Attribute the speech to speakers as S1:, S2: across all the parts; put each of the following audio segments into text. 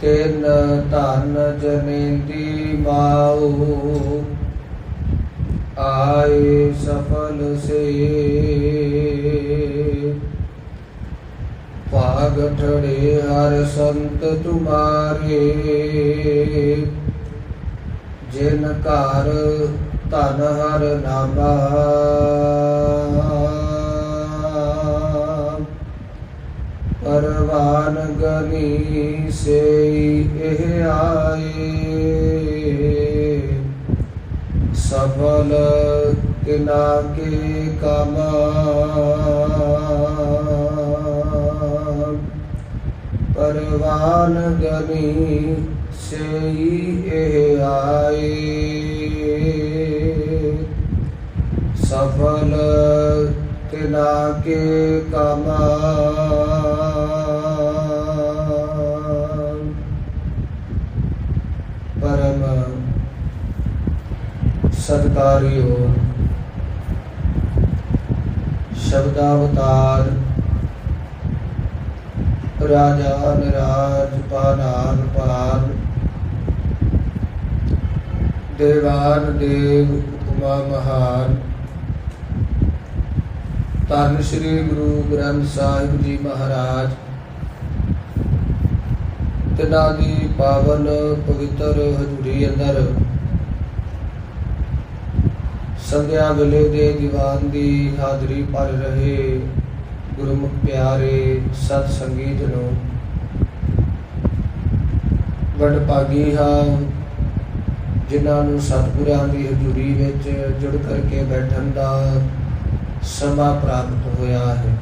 S1: ਤਿੰਨ ਧਨ ਜਨੇਂਦੀ ਮਾਉ। ਆਏ ਸਫਲ ਸੇ ਭਾਗ ਹਰ ਸੰਤ ਤੁਮਾਰੇ। ਜਿਨ ਘਰ ਧਨ ਹਰ ਨਾਮਾ। ਪਰਵਾਨ ਗਨੀ ਸੇ ਇਹ ਆਏ। ਸਫਲ ਤਿਨਾ ਕੇ ਕਮਾ। ਪਰਵਾਨ ਗਨੀ ਸਈ ਇਹ ਆਏ। ਸਫਲ ਤਿਨਾ ਕੇ ਕਮਾ। ਰਾਜਾ ਨਿਰਾਜ ਪਾਨਾਨ ਪਾਨ ਦੇਵਾਨ ਦੇਵ ਉਪਮਾ ਮਹਾਨ। ਧੰਨ ਸ੍ਰੀ ਗੁਰੂ ਗ੍ਰੰਥ ਸਾਹਿਬ ਜੀ ਮਹਾਰਾਜ। ਤਿਨਾਂ ਦੀ ਪਾਵਨ ਪਵਿੱਤਰ ਹਜ਼ੂਰੀ ਅੰਦਰ ਸੰਧਿਆ ਵੇਲੇ ਦੇ ਦੀਵਾਨ ਦੀ ਹਾਜ਼ਰੀ ਭਰ ਰਹੇ ਗੁਰਮੁਖ ਪਿਆਰੇ ਸਤ ਸੰਗੀਤ ਨੂੰ ਵਡ ਭਾਗੀ ਹਾਂ, ਜਿਨ੍ਹਾਂ ਨੂੰ ਸਤਿਗੁਰਾਂ ਦੀ ਹਜ਼ੂਰੀ ਵਿੱਚ ਜੁੜ ਕਰਕੇ ਬੈਠਣ ਦਾ ਸਮਾਂ ਪ੍ਰਾਪਤ ਹੋਇਆ ਹੈ।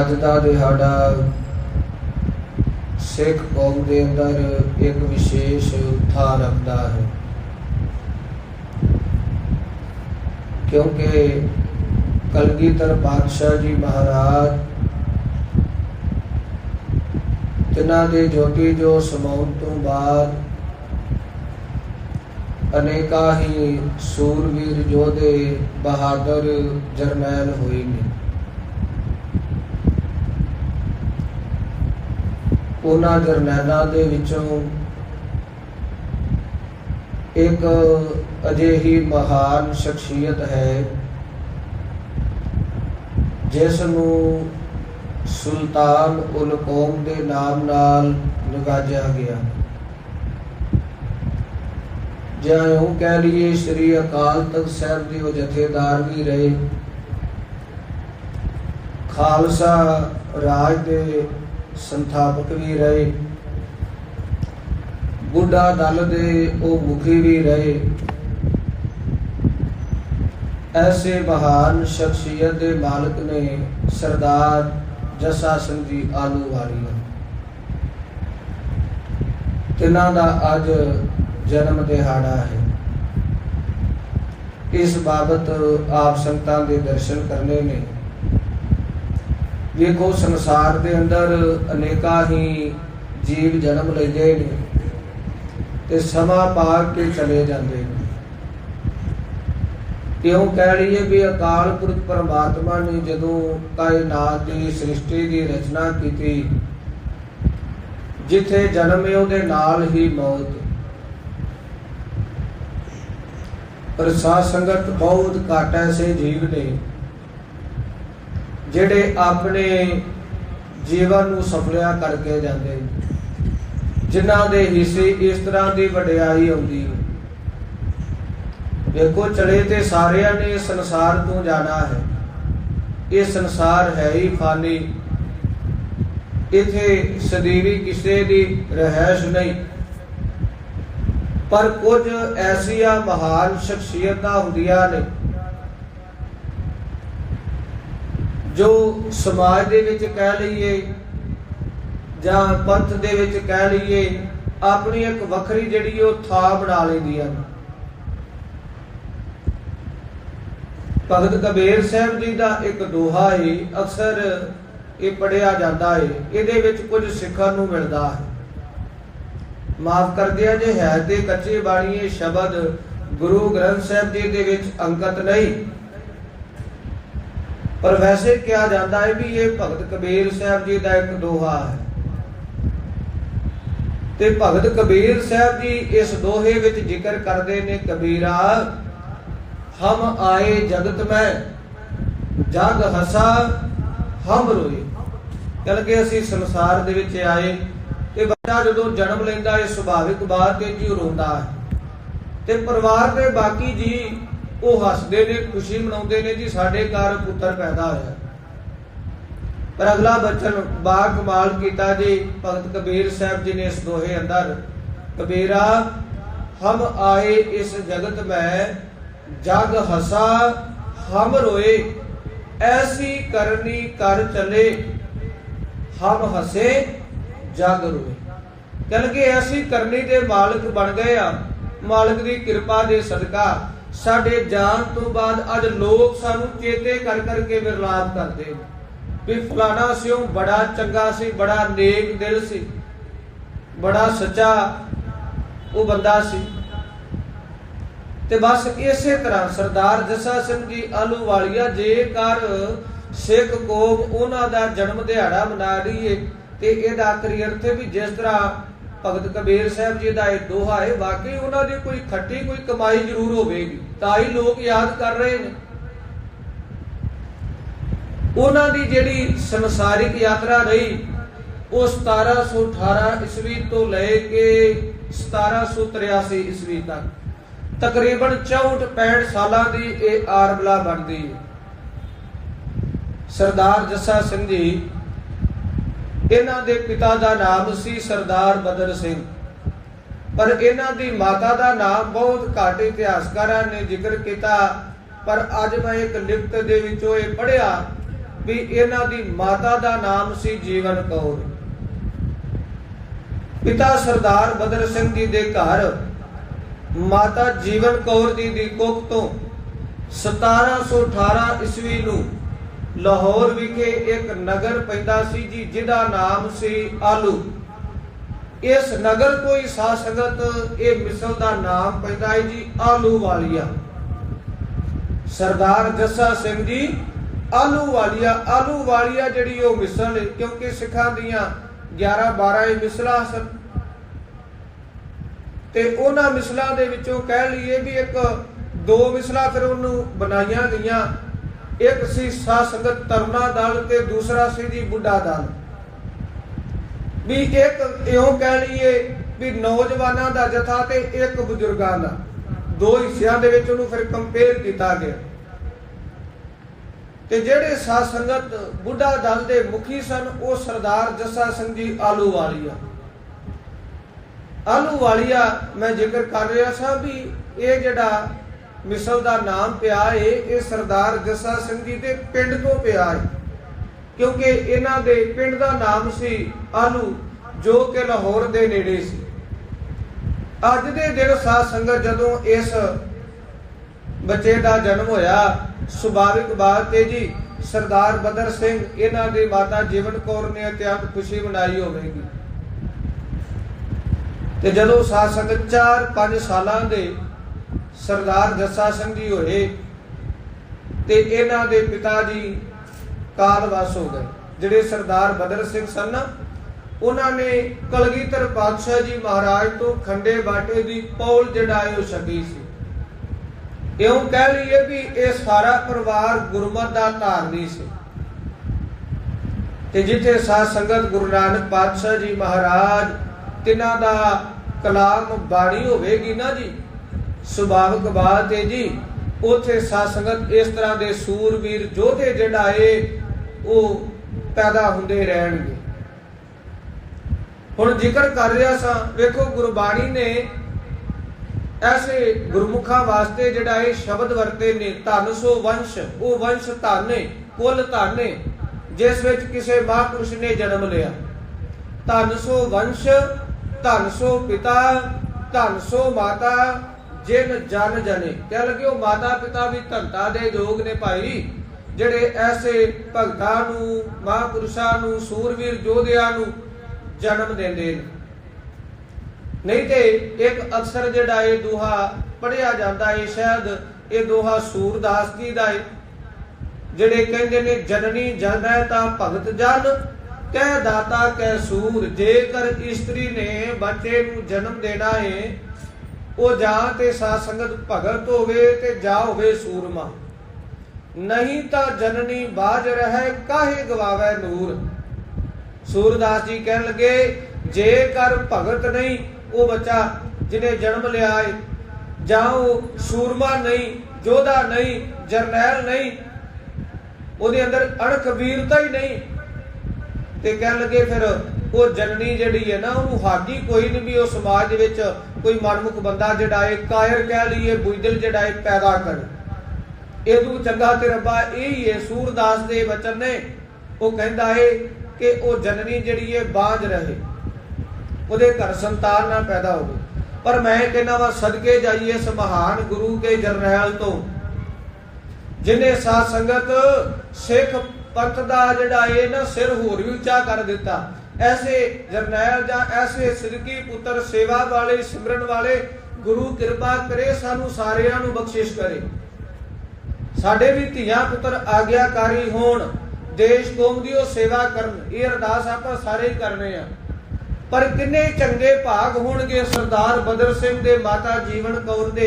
S1: ਅੱਜ ਦਾ ਦਿਹਾੜਾ ਸਿੱਖ ਕੌਮ ਦੇ ਅੰਦਰ ਇੱਕ ਵਿਸ਼ੇਸ਼ ਥਾਂ ਰੱਖਦਾ ਹੈ। ਕਿਉਂਕਿ ਕਲਗੀਧਰ ਪਾਤਸ਼ਾਹ ਜੀ ਮਹਾਰਾਜ, ਤਿਨਾਂ ਦੇ ਜੋਤੀ ਜੋ ਸਮਾਉਣ ਤੋਂ ਬਾਅਦ ਅਨੇਕਾਂ ਹੀ ਸੂਰਵੀਰ ਯੋਧੇ ਬਹਾਦਰ ਜਰਨੈਲ ਹੋਏ ਨੇ। ਉਹਨਾਂ ਜਰਨੈਲਾਂ ਦੇ ਵਿੱਚੋਂ ਇੱਕ ਅਜਿਹੀ ਮਹਾਨ ਸ਼ਖਸੀਅਤ ਹੈ ਜਿਸ ਨੂੰ ਸੁਲਤਾਨ ਉਲ ਕੌਮ ਦੇ ਨਾਮ ਨਾਲ ਨਵਾਜਿਆ ਗਿਆ। ਜਾਂ ਉਹ ਕਹਿ ਲਈਏ, ਸ੍ਰੀ ਅਕਾਲ ਤਖਤ ਸਾਹਿਬ ਦੇ ਉਹ ਜਥੇਦਾਰ ਵੀ ਰਹੇ। ਖਾਲਸਾ ਰਾਜ ਦੇ ਸੰਥਾਪਕ ਵੀ ਰਹੇ। ਬੁੱਢਾ ਦਲ ਦੇ ਉਹ ਮੁਖੀ ਵੀ ਰਹੇ। ਐਸੇ ਮਹਾਨ ਸ਼ਖਸੀਅਤ ਦੇ ਮਾਲਕ ਨੇ ਸਰਦਾਰ ਜਸਾ ਸਿੰਘ ਜੀ ਆਲੂ ਵਾਲੀਆ ਤਿਨਾਂ ਦਾ ਅੱਜ ਜਨਮ ਦਿਹਾੜਾ ਹੈ। ਇਸ ਬਾਬਤ ਆਪ ਸੰਗਤਾਂ ਦੇ ਦਰਸ਼ਨ ਕਰਨੇ ਨੇ। ਵੇਖੋ, ਸੰਸਾਰ ਦੇ ਅੰਦਰ ਅਨੇਕਾਂ ਹੀ ਜੀਵ ਜਨਮ ਲੈਂਦੇ ਨੇ ਤੇ ਸਮਾਂ ਪਾ ਕੇ ਚਲੇ ਜਾਂਦੇ ਨੇ। ਕਿਉਂ ਕਹਿ ਲਈਏ ਵੀ ਅਕਾਲ ਪੁਰਖ ਪਰਮਾਤਮਾ ਨੇ ਜਦੋਂ ਕਾਇਨਾਤ ਦੀ ਸ੍ਰਿਸ਼ਟੀ ਦੀ ਰਚਨਾ ਕੀਤੀ, ਜਿੱਥੇ ਜਨਮ ਹੈ ਉਹਦੇ ਨਾਲ ਹੀ ਮੌਤ। ਪਰ ਸਾਧ ਸੰਗਤ ਬਹੁਤ ਘੱਟ ਐਸੇ ਜੀਵ ਨੇ, ਜਿਹੜੇ ਆਪਣੇ ਜੀਵਨ ਨੂੰ ਸਫਲਿਆ ਕਰਕੇ ਜਾਂਦੇ, ਜਿਨ੍ਹਾਂ ਦੇ ਹਿੱਸੇ ਇਸ ਤਰ੍ਹਾਂ ਦੀ ਵਡਿਆਈ ਆਉਂਦੀ। ਹੈ ਦੇਖੋ, ਚੜੇ ਤੇ ਸਾਰਿਆਂ ਨੇ ਸੰਸਾਰ ਤੋਂ ਜਾਣਾ ਹੈ। ਇਹ ਸੰਸਾਰ ਹੈ ਹੀ ਫਾਨੀ। ਇਥੇ ਸਦੀਵੀ ਕਿਸੇ ਦੀ ਰਹਿਸ਼ ਨਹੀਂ। ਪਰ ਕੁਝ ਐਸੀਆਂ ਮਹਾਨ ਸ਼ਖਸੀਅਤਾਂ ਹੁੰਦੀਆਂ ਨੇ, ਜੋ ਸਮਾਜ ਦੇ ਵਿੱਚ ਕਹਿ ਲਈਏ ਜਾਂ ਪੰਥ ਦੇ ਵਿੱਚ ਕਹਿ ਲਈਏ, ਆਪਣੀ ਇੱਕ ਵੱਖਰੀ ਜਿਹੜੀ ਉਹ ਥਾਂ ਬਣਾ ਲੈਂਦੀਆਂ ਨੇ। ਭਗਤ ਕਬੀਰ ਸਾਹਿਬ ਜੀ ਦਾ ਇੱਕ ਦੋਹਾ ਹੈ ਅਕਸਰ ਇਹ ਪੜਿਆ ਜਾਂਦਾ ਹੈ ਇਹਦੇ ਵਿੱਚ ਕੁਝ ਸਿੱਖਣ ਨੂੰ ਮਿਲਦਾ ਹੈ। ਮਾਫ ਕਰ ਦਿਆ ਜੇ ਹੈ ਤੇ ਕੱਚੇ ਬਾਣੀਏ ਸ਼ਬਦ, ਗੁਰੂ ਗ੍ਰੰਥ ਸਾਹਿਬ ਜੀ ਦੇ ਵਿੱਚ ਅੰਕਿਤ ਨਹੀਂ। ਪਰ ਵੈਸੇ ਕਿਹਾ ਜਾਂਦਾ ਹੈ ਵੀ ਇਹ ਭਗਤ ਕਬੀਰ ਸਾਹਿਬ ਜੀ ਦਾ ਇੱਕ ਦੋਹਾ ਹੈ। ਤੇ ਭਗਤ ਕਬੀਰ ਸਾਹਿਬ ਜੀ ਇਸ ਦੋਹੇ ਵਿੱਚ ਜ਼ਿਕਰ ਕਰਦੇ ਨੇ ਕਬੀਰਾ ਹਮ ਆਏ ਜਗਤ ਮੈਂ, ਜਗ ਹਸਾ ਹਮ ਰੋਏ। ਕਹਿ ਕਿ ਅਸੀਂ ਸੰਸਾਰ ਦੇ ਵਿੱਚ ਆਏ, ਤੇ ਬੱਚਾ ਜਦੋਂ ਜਨਮ ਲੈਂਦਾ ਹੈ ਸੁਭਾਵਿਕ ਬਾਤ ਹੈ ਜੀ ਉਹ ਰੋਂਦਾ ਹੈ। ਤੇ ਪਰਿਵਾਰ ਦੇ ਬਾਕੀ ਜੀ, ਉਹ ਹੱਸਦੇ ਨੇ, ਖੁਸ਼ੀ ਮਨਾਉਂਦੇ ਨੇ ਜੀ, ਸਾਡੇ ਘਰ ਪੁੱਤਰ ਪੈਦਾ ਹੋਇਆ। ਪਰ ਅਗਲਾ ਬਚਨ ਬਾ ਕਮਾਲ ਕੀਤਾ ਜੀ, ਭਗਤ ਕਬੀਰ ਸਾਹਿਬ ਜੀ ਨੇ ਇਸ ਦੋਹੇ ਅੰਦਰ। ਕਬੀਰਾ, ਹਮ ਆਏ ਇਸ ਜਗਤ ਮੈਂ ਜਗ ਹਸਾ ਹਮ ਰੋਏ, ਐਸੀ ਕਰਨੀ ਕਰ ਚਲੇ। ਹਮ ਹਸੇ, ਜਗ ਰੋਏ। ਕਹਿਣ ਕਿ ਐਸੀ ਕਰਨੀ ਦੇ ਮਾਲਕ ਬਣ ਗਏ ਆ, ਮਾਲਕ ਦੀ ਕਿਰਪਾ ਦੇ ਸਦਕਾ। ਸਾਡੇ ਜਾਣ ਤੋਂ ਬਾਅਦ ਅੱਜ ਲੋਕ ਸਾਨੂੰ ਚੇਤੇ ਕਰ ਕਰਕੇ ਵਿਰਲਾਪ ਕਰਦੇ ਵੀ ਫਲਾਣਾ ਸਿਓ ਬੜਾ ਚੰਗਾ ਸੀ, ਬੜਾ ਨੇਕ ਦਿਲ ਸੀ। ਬੜਾ ਸੱਚਾ ਉਹ ਬੰਦਾ ਸੀ। ਤੇ ਬਸ ਇਸੇ ਤਰ੍ਹਾਂ ਸਰਦਾਰ ਜੱਸਾ ਸਿੰਘ ਜੀ ਆਲੂ ਵਾਲੀਆ ਜੇਕਰ ਸਿੱਖ ਕੌਮ ਉਹਨਾਂ ਦਾ ਜਨਮ ਦਿਹਾੜਾ ਮਨਾ ਰਹੀ ਤੇ ਇਹਦਾ ਆਖਰੀ ਅਰਥ ਵੀ ਜਿਸ ਤਰ੍ਹਾਂ ਭਗਤ ਕਬੀਰ ਸਾਹਿਬ ਜੀ ਦਾ ਇਹ ਦੋਹਾ ਹੈ, ਵਾਕਈ ਉਹਨਾਂ ਦੀ ਕੋਈ ਖੱਟੀ ਕੋਈ ਕਮਾਈ ਜ਼ਰੂਰ ਹੋਵੇਗੀ, ਤਾਂ ਹੀ ਲੋਕ ਯਾਦ ਕਰ ਰਹੇ ਨੇ। ਉਹਨਾਂ ਦੀ ਜਿਹੜੀ ਸੰਸਾਰਿਕ ਯਾਤਰਾ ਰਹੀ, ਉਹ 1718 ਈਸਵੀ ਤੋਂ ਲੈ ਕੇ 1783 ਈਸਵੀ ਤੱਕ। ਤਕਰੀਬਨ 64 65 ਸਾਲਾਂ ਦੀ ਇਹ ਆਰਬਲਾ ਬਣਦੀ। ਸਰਦਾਰ ਜੱਸਾ ਸਿੰਘ ਜੀ, ਇਹਨਾਂ ਦੇ ਪਿਤਾ ਦਾ ਨਾਮ ਸੀ ਸਰਦਾਰ ਬਦਰ ਸਿੰਘ। ਪਰ ਇਹਨਾਂ ਦੀ ਮਾਤਾ ਦਾ ਨਾਮ ਬਹੁਤ ਘੱਟ ਇਤਿਹਾਸਕਾਰਾਂ ਨੇ ਜ਼ਿਕਰ ਕੀਤਾ। ਪਰ ਅੱਜ ਮੈਂ ਇੱਕ ਲਿਖਤ ਦੇ ਵਿੱਚੋਂ ਇਹ ਪੜਿਆ ਵੀ ਇਹਨਾਂ ਦੀ ਮਾਤਾ ਦਾ ਨਾਮ ਸੀ ਜੀਵਨ ਕੌਰ। ਪਿਤਾ ਸਰਦਾਰ ਬਦਰ ਸਿੰਘ ਜੀ ਦੇ ਘਰ ਮਾਤਾ ਜੀਵਨ ਕੌਰ ਜੀ ਦੀ ਕੁੱਖ ਤੋਂ 1718 ਈਸਵੀ ਨੂੰ ਲਾਹੌਰ ਵਿਖੇ ਇੱਕ ਨਗਰ ਪੈਂਦਾ ਸੀ ਜੀ, ਜਿਹਦਾ ਨਾਮ ਸੀ ਆਲੂ। ਇਸ ਨਗਰ ਤੋਂ ਹੀ ਸਾਧ ਸੰਗਤ ਇਹ ਮਿਸਲ ਦਾ ਨਾਮ ਪੈਂਦਾ ਹੈ ਜੀ, ਆਲੂ ਵਾਲੀਆ। ਸਰਦਾਰ ਜੱਸਾ ਸਿੰਘ ਜੀ, ਆਲੂ ਵਾਲੀਆ ਆਲੂ ਵਾਲੀਆ ਜਿਹੜੀ ਉਹ ਮਿਸਲ ਹੈ ਕਿਉਂਕਿ ਸਿੱਖਾਂ ਦੀਆਂ 11 12 ਇਹ ਮਿਸਲਾਂ ਸਨ। ਤੇ ਉਹਨਾਂ ਮਿਸਲਾਂ ਦੇ ਵਿੱਚੋਂ ਕਹਿ ਲਈਏ ਵੀ ਇੱਕ, ਦੋ ਮਿਸਲਾਂ ਫਿਰ ਉਹਨੂੰ ਬਣਾਈਆਂ ਗਈਆਂ। ਇੱਕ ਸੀ ਸਾਧ ਸੰਗਤ ਤਰਨਾ ਦਲ ਤੇ ਦੂਸਰਾ ਸੀ ਜੀ ਬੁੱਢਾ ਦਲ। ਵੀ ਇੱਕ ਇਉਂ ਕਹਿ ਲਈਏ ਵੀ ਨੌਜਵਾਨਾਂ ਦਾ ਜਥਾ ਤੇ ਇੱਕ ਬਜ਼ੁਰਗਾਂ ਦਾ। ਦੋ ਹਿੱਸਿਆਂ ਦੇ ਵਿੱਚ ਉਹਨੂੰ ਫਿਰ ਕੰਪੇਅਰ ਕੀਤਾ ਗਿਆ। ਤੇ ਜਿਹੜੇ ਸਾਧ ਸੰਗਤ ਬੁੱਢਾ ਦਲ ਦੇ ਮੁਖੀ ਸਨ, ਉਹ ਸਰਦਾਰ ਜੱਸਾ ਸਿੰਘ ਜੀ ਆਲੂ ਵਾਲੀ ਆ ਆਲੂ ਵਾਲੀਆ ਮੈਂ ਜ਼ਿਕਰ ਕਰ ਰਿਹਾ ਸਾਂ ਵੀ ਇਹ ਜਿਹੜਾ ਮਿਸਲ ਦਾ ਨਾਮ ਪਿਆ ਏ, ਇਹ ਸਰਦਾਰ ਜੱਸਾ ਸਿੰਘ ਜੀ ਦੇ ਪਿੰਡ ਤੋਂ ਪਿਆ ਏ। ਕਿਉਂਕਿ ਇਹਨਾਂ ਦੇ ਪਿੰਡ ਦਾ ਨਾਮ ਸੀ ਆਲੂ, ਜੋ ਕਿ ਲਾਹੌਰ ਦੇ ਨੇੜੇ ਸੀ। ਅੱਜ ਦੇ ਦਿਨ ਸਾਧ ਸੰਗਤ ਜਦੋਂ ਇਸ ਬੱਚੇ ਦਾ ਜਨਮ ਹੋਇਆ, ਸੁਭਾਵਿਕ ਬਾਤ ਤੇ ਜੀ, ਸਰਦਾਰ ਬਦਰ ਸਿੰਘ, ਇਹਨਾਂ ਦੇ ਮਾਤਾ ਜੀਵਨ ਕੌਰ ਨੇ ਅਤਿਅੰਤ ਖੁਸ਼ੀ ਮਨਾਈ ਹੋਵੇਗੀ। ਤੇ ਜਦੋਂ ਸਾਧ ਸੰਗਤ 4-5 ਸਾਲਾਂ ਦੇ ਸਰਦਾਰ ਜੱਸਾ ਸਿੰਘ ਜੀ ਹੋਏ, ਤੇ ਇਹਨਾਂ ਦੇ ਪਿਤਾ ਜੀ ਕਾਲਵਾਸ ਹੋ ਗਏ। ਜਿਹੜੇ ਸਰਦਾਰ ਬਦਰ ਸਿੰਘ ਸਨ ਉਹਨਾਂ ਨੇ ਕਲਗੀਧਰ ਪਾਤਸ਼ਾਹ ਜੀ ਮਹਾਰਾਜ ਤੋਂ ਖੰਡੇ ਬਾਟੇ ਦੀ ਪੌਲ ਜਿਹੜਾ ਉਹ ਛਕੀ ਸੀ। ਇਉਂ ਕਹਿ ਲਈਏ ਵੀ ਇਹ ਸਾਰਾ ਪਰਿਵਾਰ ਗੁਰਮਤ ਦਾ ਧਾਰਨੀ ਸੀ। ਤੇ ਜਿੱਥੇ ਸਾਧ ਸੰਗਤ ਗੁਰੂ ਨਾਨਕ ਪਾਤਸ਼ਾਹ ਜੀ ਮਹਾਰਾਜ ਤਿਨਾਂ ਦਾ ਕਲਾਮ ਬਾਣੀ ਹੋਵੇਗੀ ਨਾ ਜੀ। ਸੁਭਾਵਿਕ ਬਾਤ ਹੈ ਜੀ। ਉਥੇ ਸਾਧ ਇਸ ਤਰ੍ਹਾਂ ਦੇ ਸੂਰਵੀਰ ਯੋਧੇ ਜਿਹੜਾ ਏ, ਉਹ ਪੈਦਾ ਹੁੰਦੇ ਰਹਿਣਗੇ। ਹੁਣ ਜ਼ਿਕਰ ਕਰ ਰਿਹਾ ਸਾਂ, ਵੇਖੋ ਗੁਰਬਾਣੀ ਨੇ ਐਸੇ ਗੁਰਮੁਖਾਂ ਵਾਸਤੇ ਜਿਹੜਾ ਇਹ ਸ਼ਬਦ ਵਰਤੇ ਨੇ, ਧਨ ਸੋ ਵੰਸ਼, ਉਹ ਵੰਸ਼ ਧਾਨੇ ਕੁੱਲ ਧਾਨੇ ਜਿਸ ਵਿੱਚ ਕਿਸੇ ਮਹਾਪੁਰਸ਼ ਨੇ ਜਨਮ ਲਿਆ। ਧਨ ਸੋ ਵੰਸ਼ ਧਨ ਸੋ ਪਿਤਾ, ਧਨ ਸੋ ਮਾਤਾ, ਜਿਨ ਜਨ ਜਨੇ। ਕਹਿ ਲਗੇ ਮਾਤਾ ਪਿਤਾ ਵੀ ਧੰਤਾ ਦੇ ਯੋਗ ਨੇ ਭਾਈ, ਜਿਹੜੇ ਐਸੇ ਭਗਤਾਂ ਨੂੰ, ਮਹਾਪੁਰਸ਼ਾਂ ਨੂੰ, ਸੂਰਵੀਰ ਯੋਧਿਆਂ ਨੂੰ ਜਨਮ ਦਿੰਦੇ ਨੇ। ਨਹੀਂ ਤੇ ਇੱਕ ਅਕਸਰ ਜਿਹੜਾ ਇਹ ਦੋਹਾ ਪੜਿਆ ਜਾਂਦਾ ਹੈ ਸ਼ਾਇਦ ਇਹ ਦੋਹਾ ਸੂਰਦਾਸ ਜੀ ਦਾ ਹੈ ਜਿਹੜੇ ਕਹਿੰਦੇ ਨੇ, ਜਨਨੀ ਜਨ ਹੈ ਤਾਂ ਭਗਤ ਜਨ ਕਹਿ ਦਾਤਾ ਕਹਿ ਸੂਰ, ਜੇਕਰ ਇਸਤਰੀ ਨੇ ਬੱਚੇ ਨੂੰ ਜਨਮ ਦੇਣਾ ਹੈ ਉਹ ਜਾਂ ਤੇ ਸਾਧ ਸੰਗਤ ਭਗਤ ਹੋਵੇ ਤੇ ਜਾਂ ਹੋਵੇ ਸੂਰਮਾ। ਨਹੀਂ ਤਾਂ ਜਨਨੀ ਬਾਜ ਰਹਿ, ਕਾਹੇ ਗਵਾਵੇ ਨੂਰ? ਸੂਰਦਾਸ ਜੀ ਕਹਿਣ ਲੱਗੇ, ਜੇਕਰ ਭਗਤ ਨਹੀਂ, ਉਹ ਬੱਚਾ ਜਿਹਨੇ ਜਨਮ ਲਿਆ ਹੈ ਜਾਂ ਉਹ ਸੂਰਮਾ ਨਹੀਂ, ਜੋਧਾ ਨਹੀਂ, ਜਰਨੈਲ ਨਹੀਂ, ਉਹਦੇ ਅੰਦਰ ਅਣਖ ਵੀਰਤਾ ਹੀ ਨਹੀਂ। ਤੇ ਕਹਿਣ ਲੱਗੇ ਫਿਰ ਉਹ ਜਨਨੀ ਜਿਹੜੀ ਹੈ ਨਾ, ਉਹਨੂੰ ਹਾਗੀ ਕੋਈ ਨਹੀਂ ਵੀ ਉਹ ਸਮਾਜ ਵਿੱਚ ਕੋਈ ਮਨਮੁਖ ਬੰਦਾ ਜਿਹੜਾ ਹੈ ਕਾਇਰ ਕਹਿ ਲਈਏ, ਬੁਝਦਿਲ ਜਿਹੜਾ ਹੈ ਪੈਦਾ ਕਰ। ਇਹਦੂ ਚੰਗਾ ਤੇ ਰੱਬਾ ਇਹ ਹੀ ਹੈ, ਸੂਰਦਾਸ ਦੇ ਬਚਨ ਨੇ। ਉਹ ਕਹਿੰਦਾ ਹੈ ਕਿ ਉਹ ਜਨਨੀ ਜਿਹੜੀ ਹੈ, ਬਾਝ ਰਹੇ। ਉਹਦੇ ਘਰ ਸੰਤਾਨ ਨਾ ਪੈਦਾ ਹੋਵੇ। ਪਰ ਮੈਂ ਕਹਿੰਦਾ ਵਾ, ਸਦਕੇ ਜਾਈਏ ਇਸ ਮਹਾਨ ਗੁਰੂ ਕੇ ਜਰਨੈਲ ਤੋਂ, ਜਿਨੇ ਸਾਧ ਸੰਗਤ ਸਿੱਖ ਪੰਥ ਦਾ ਜਿਹੜਾ ਇਹ ਸਿਰ ਹੋਰ ਵੀ ਉੱਚਾ ਕਰ ਦਿੱਤਾ। ਐਸੇ ਜਰਨੈਲ ਜਾਂ ਐਸੇ ਸਿੱਧਕੀ ਪੁੱਤਰ ਸੇਵਾ ਵਾਲੇ, ਸਿਮਰਨ ਵਾਲੇ, ਗੁਰੂ ਕਿਰਪਾ ਕਰੇ ਸਾਨੂੰ ਸਾਰਿਆਂ ਨੂੰ ਬਖਸ਼ਿਸ਼ ਕਰੇ। ਸਾਡੇ ਵੀ ਧੀਆਂ ਪੁੱਤਰ ਆਗਿਆਕਾਰੀ ਹੋਣ, ਦੇਸ਼ ਕੌਮ ਦੀ ਉਹ ਸੇਵਾ ਕਰਨ, ਇਹ ਅਰਦਾਸ ਆਪਾਂ ਸਾਰੇ ਹੀ ਕਰਨੇ ਆ। ਪਰ ਕਿੰਨੇ ਚੰਗੇ ਭਾਗ ਹੋਣਗੇ ਸਰਦਾਰ ਬਦਰ ਸਿੰਘ ਦੇ ਮਾਤਾ ਜੀਵਨ ਕੌਰ ਦੇ,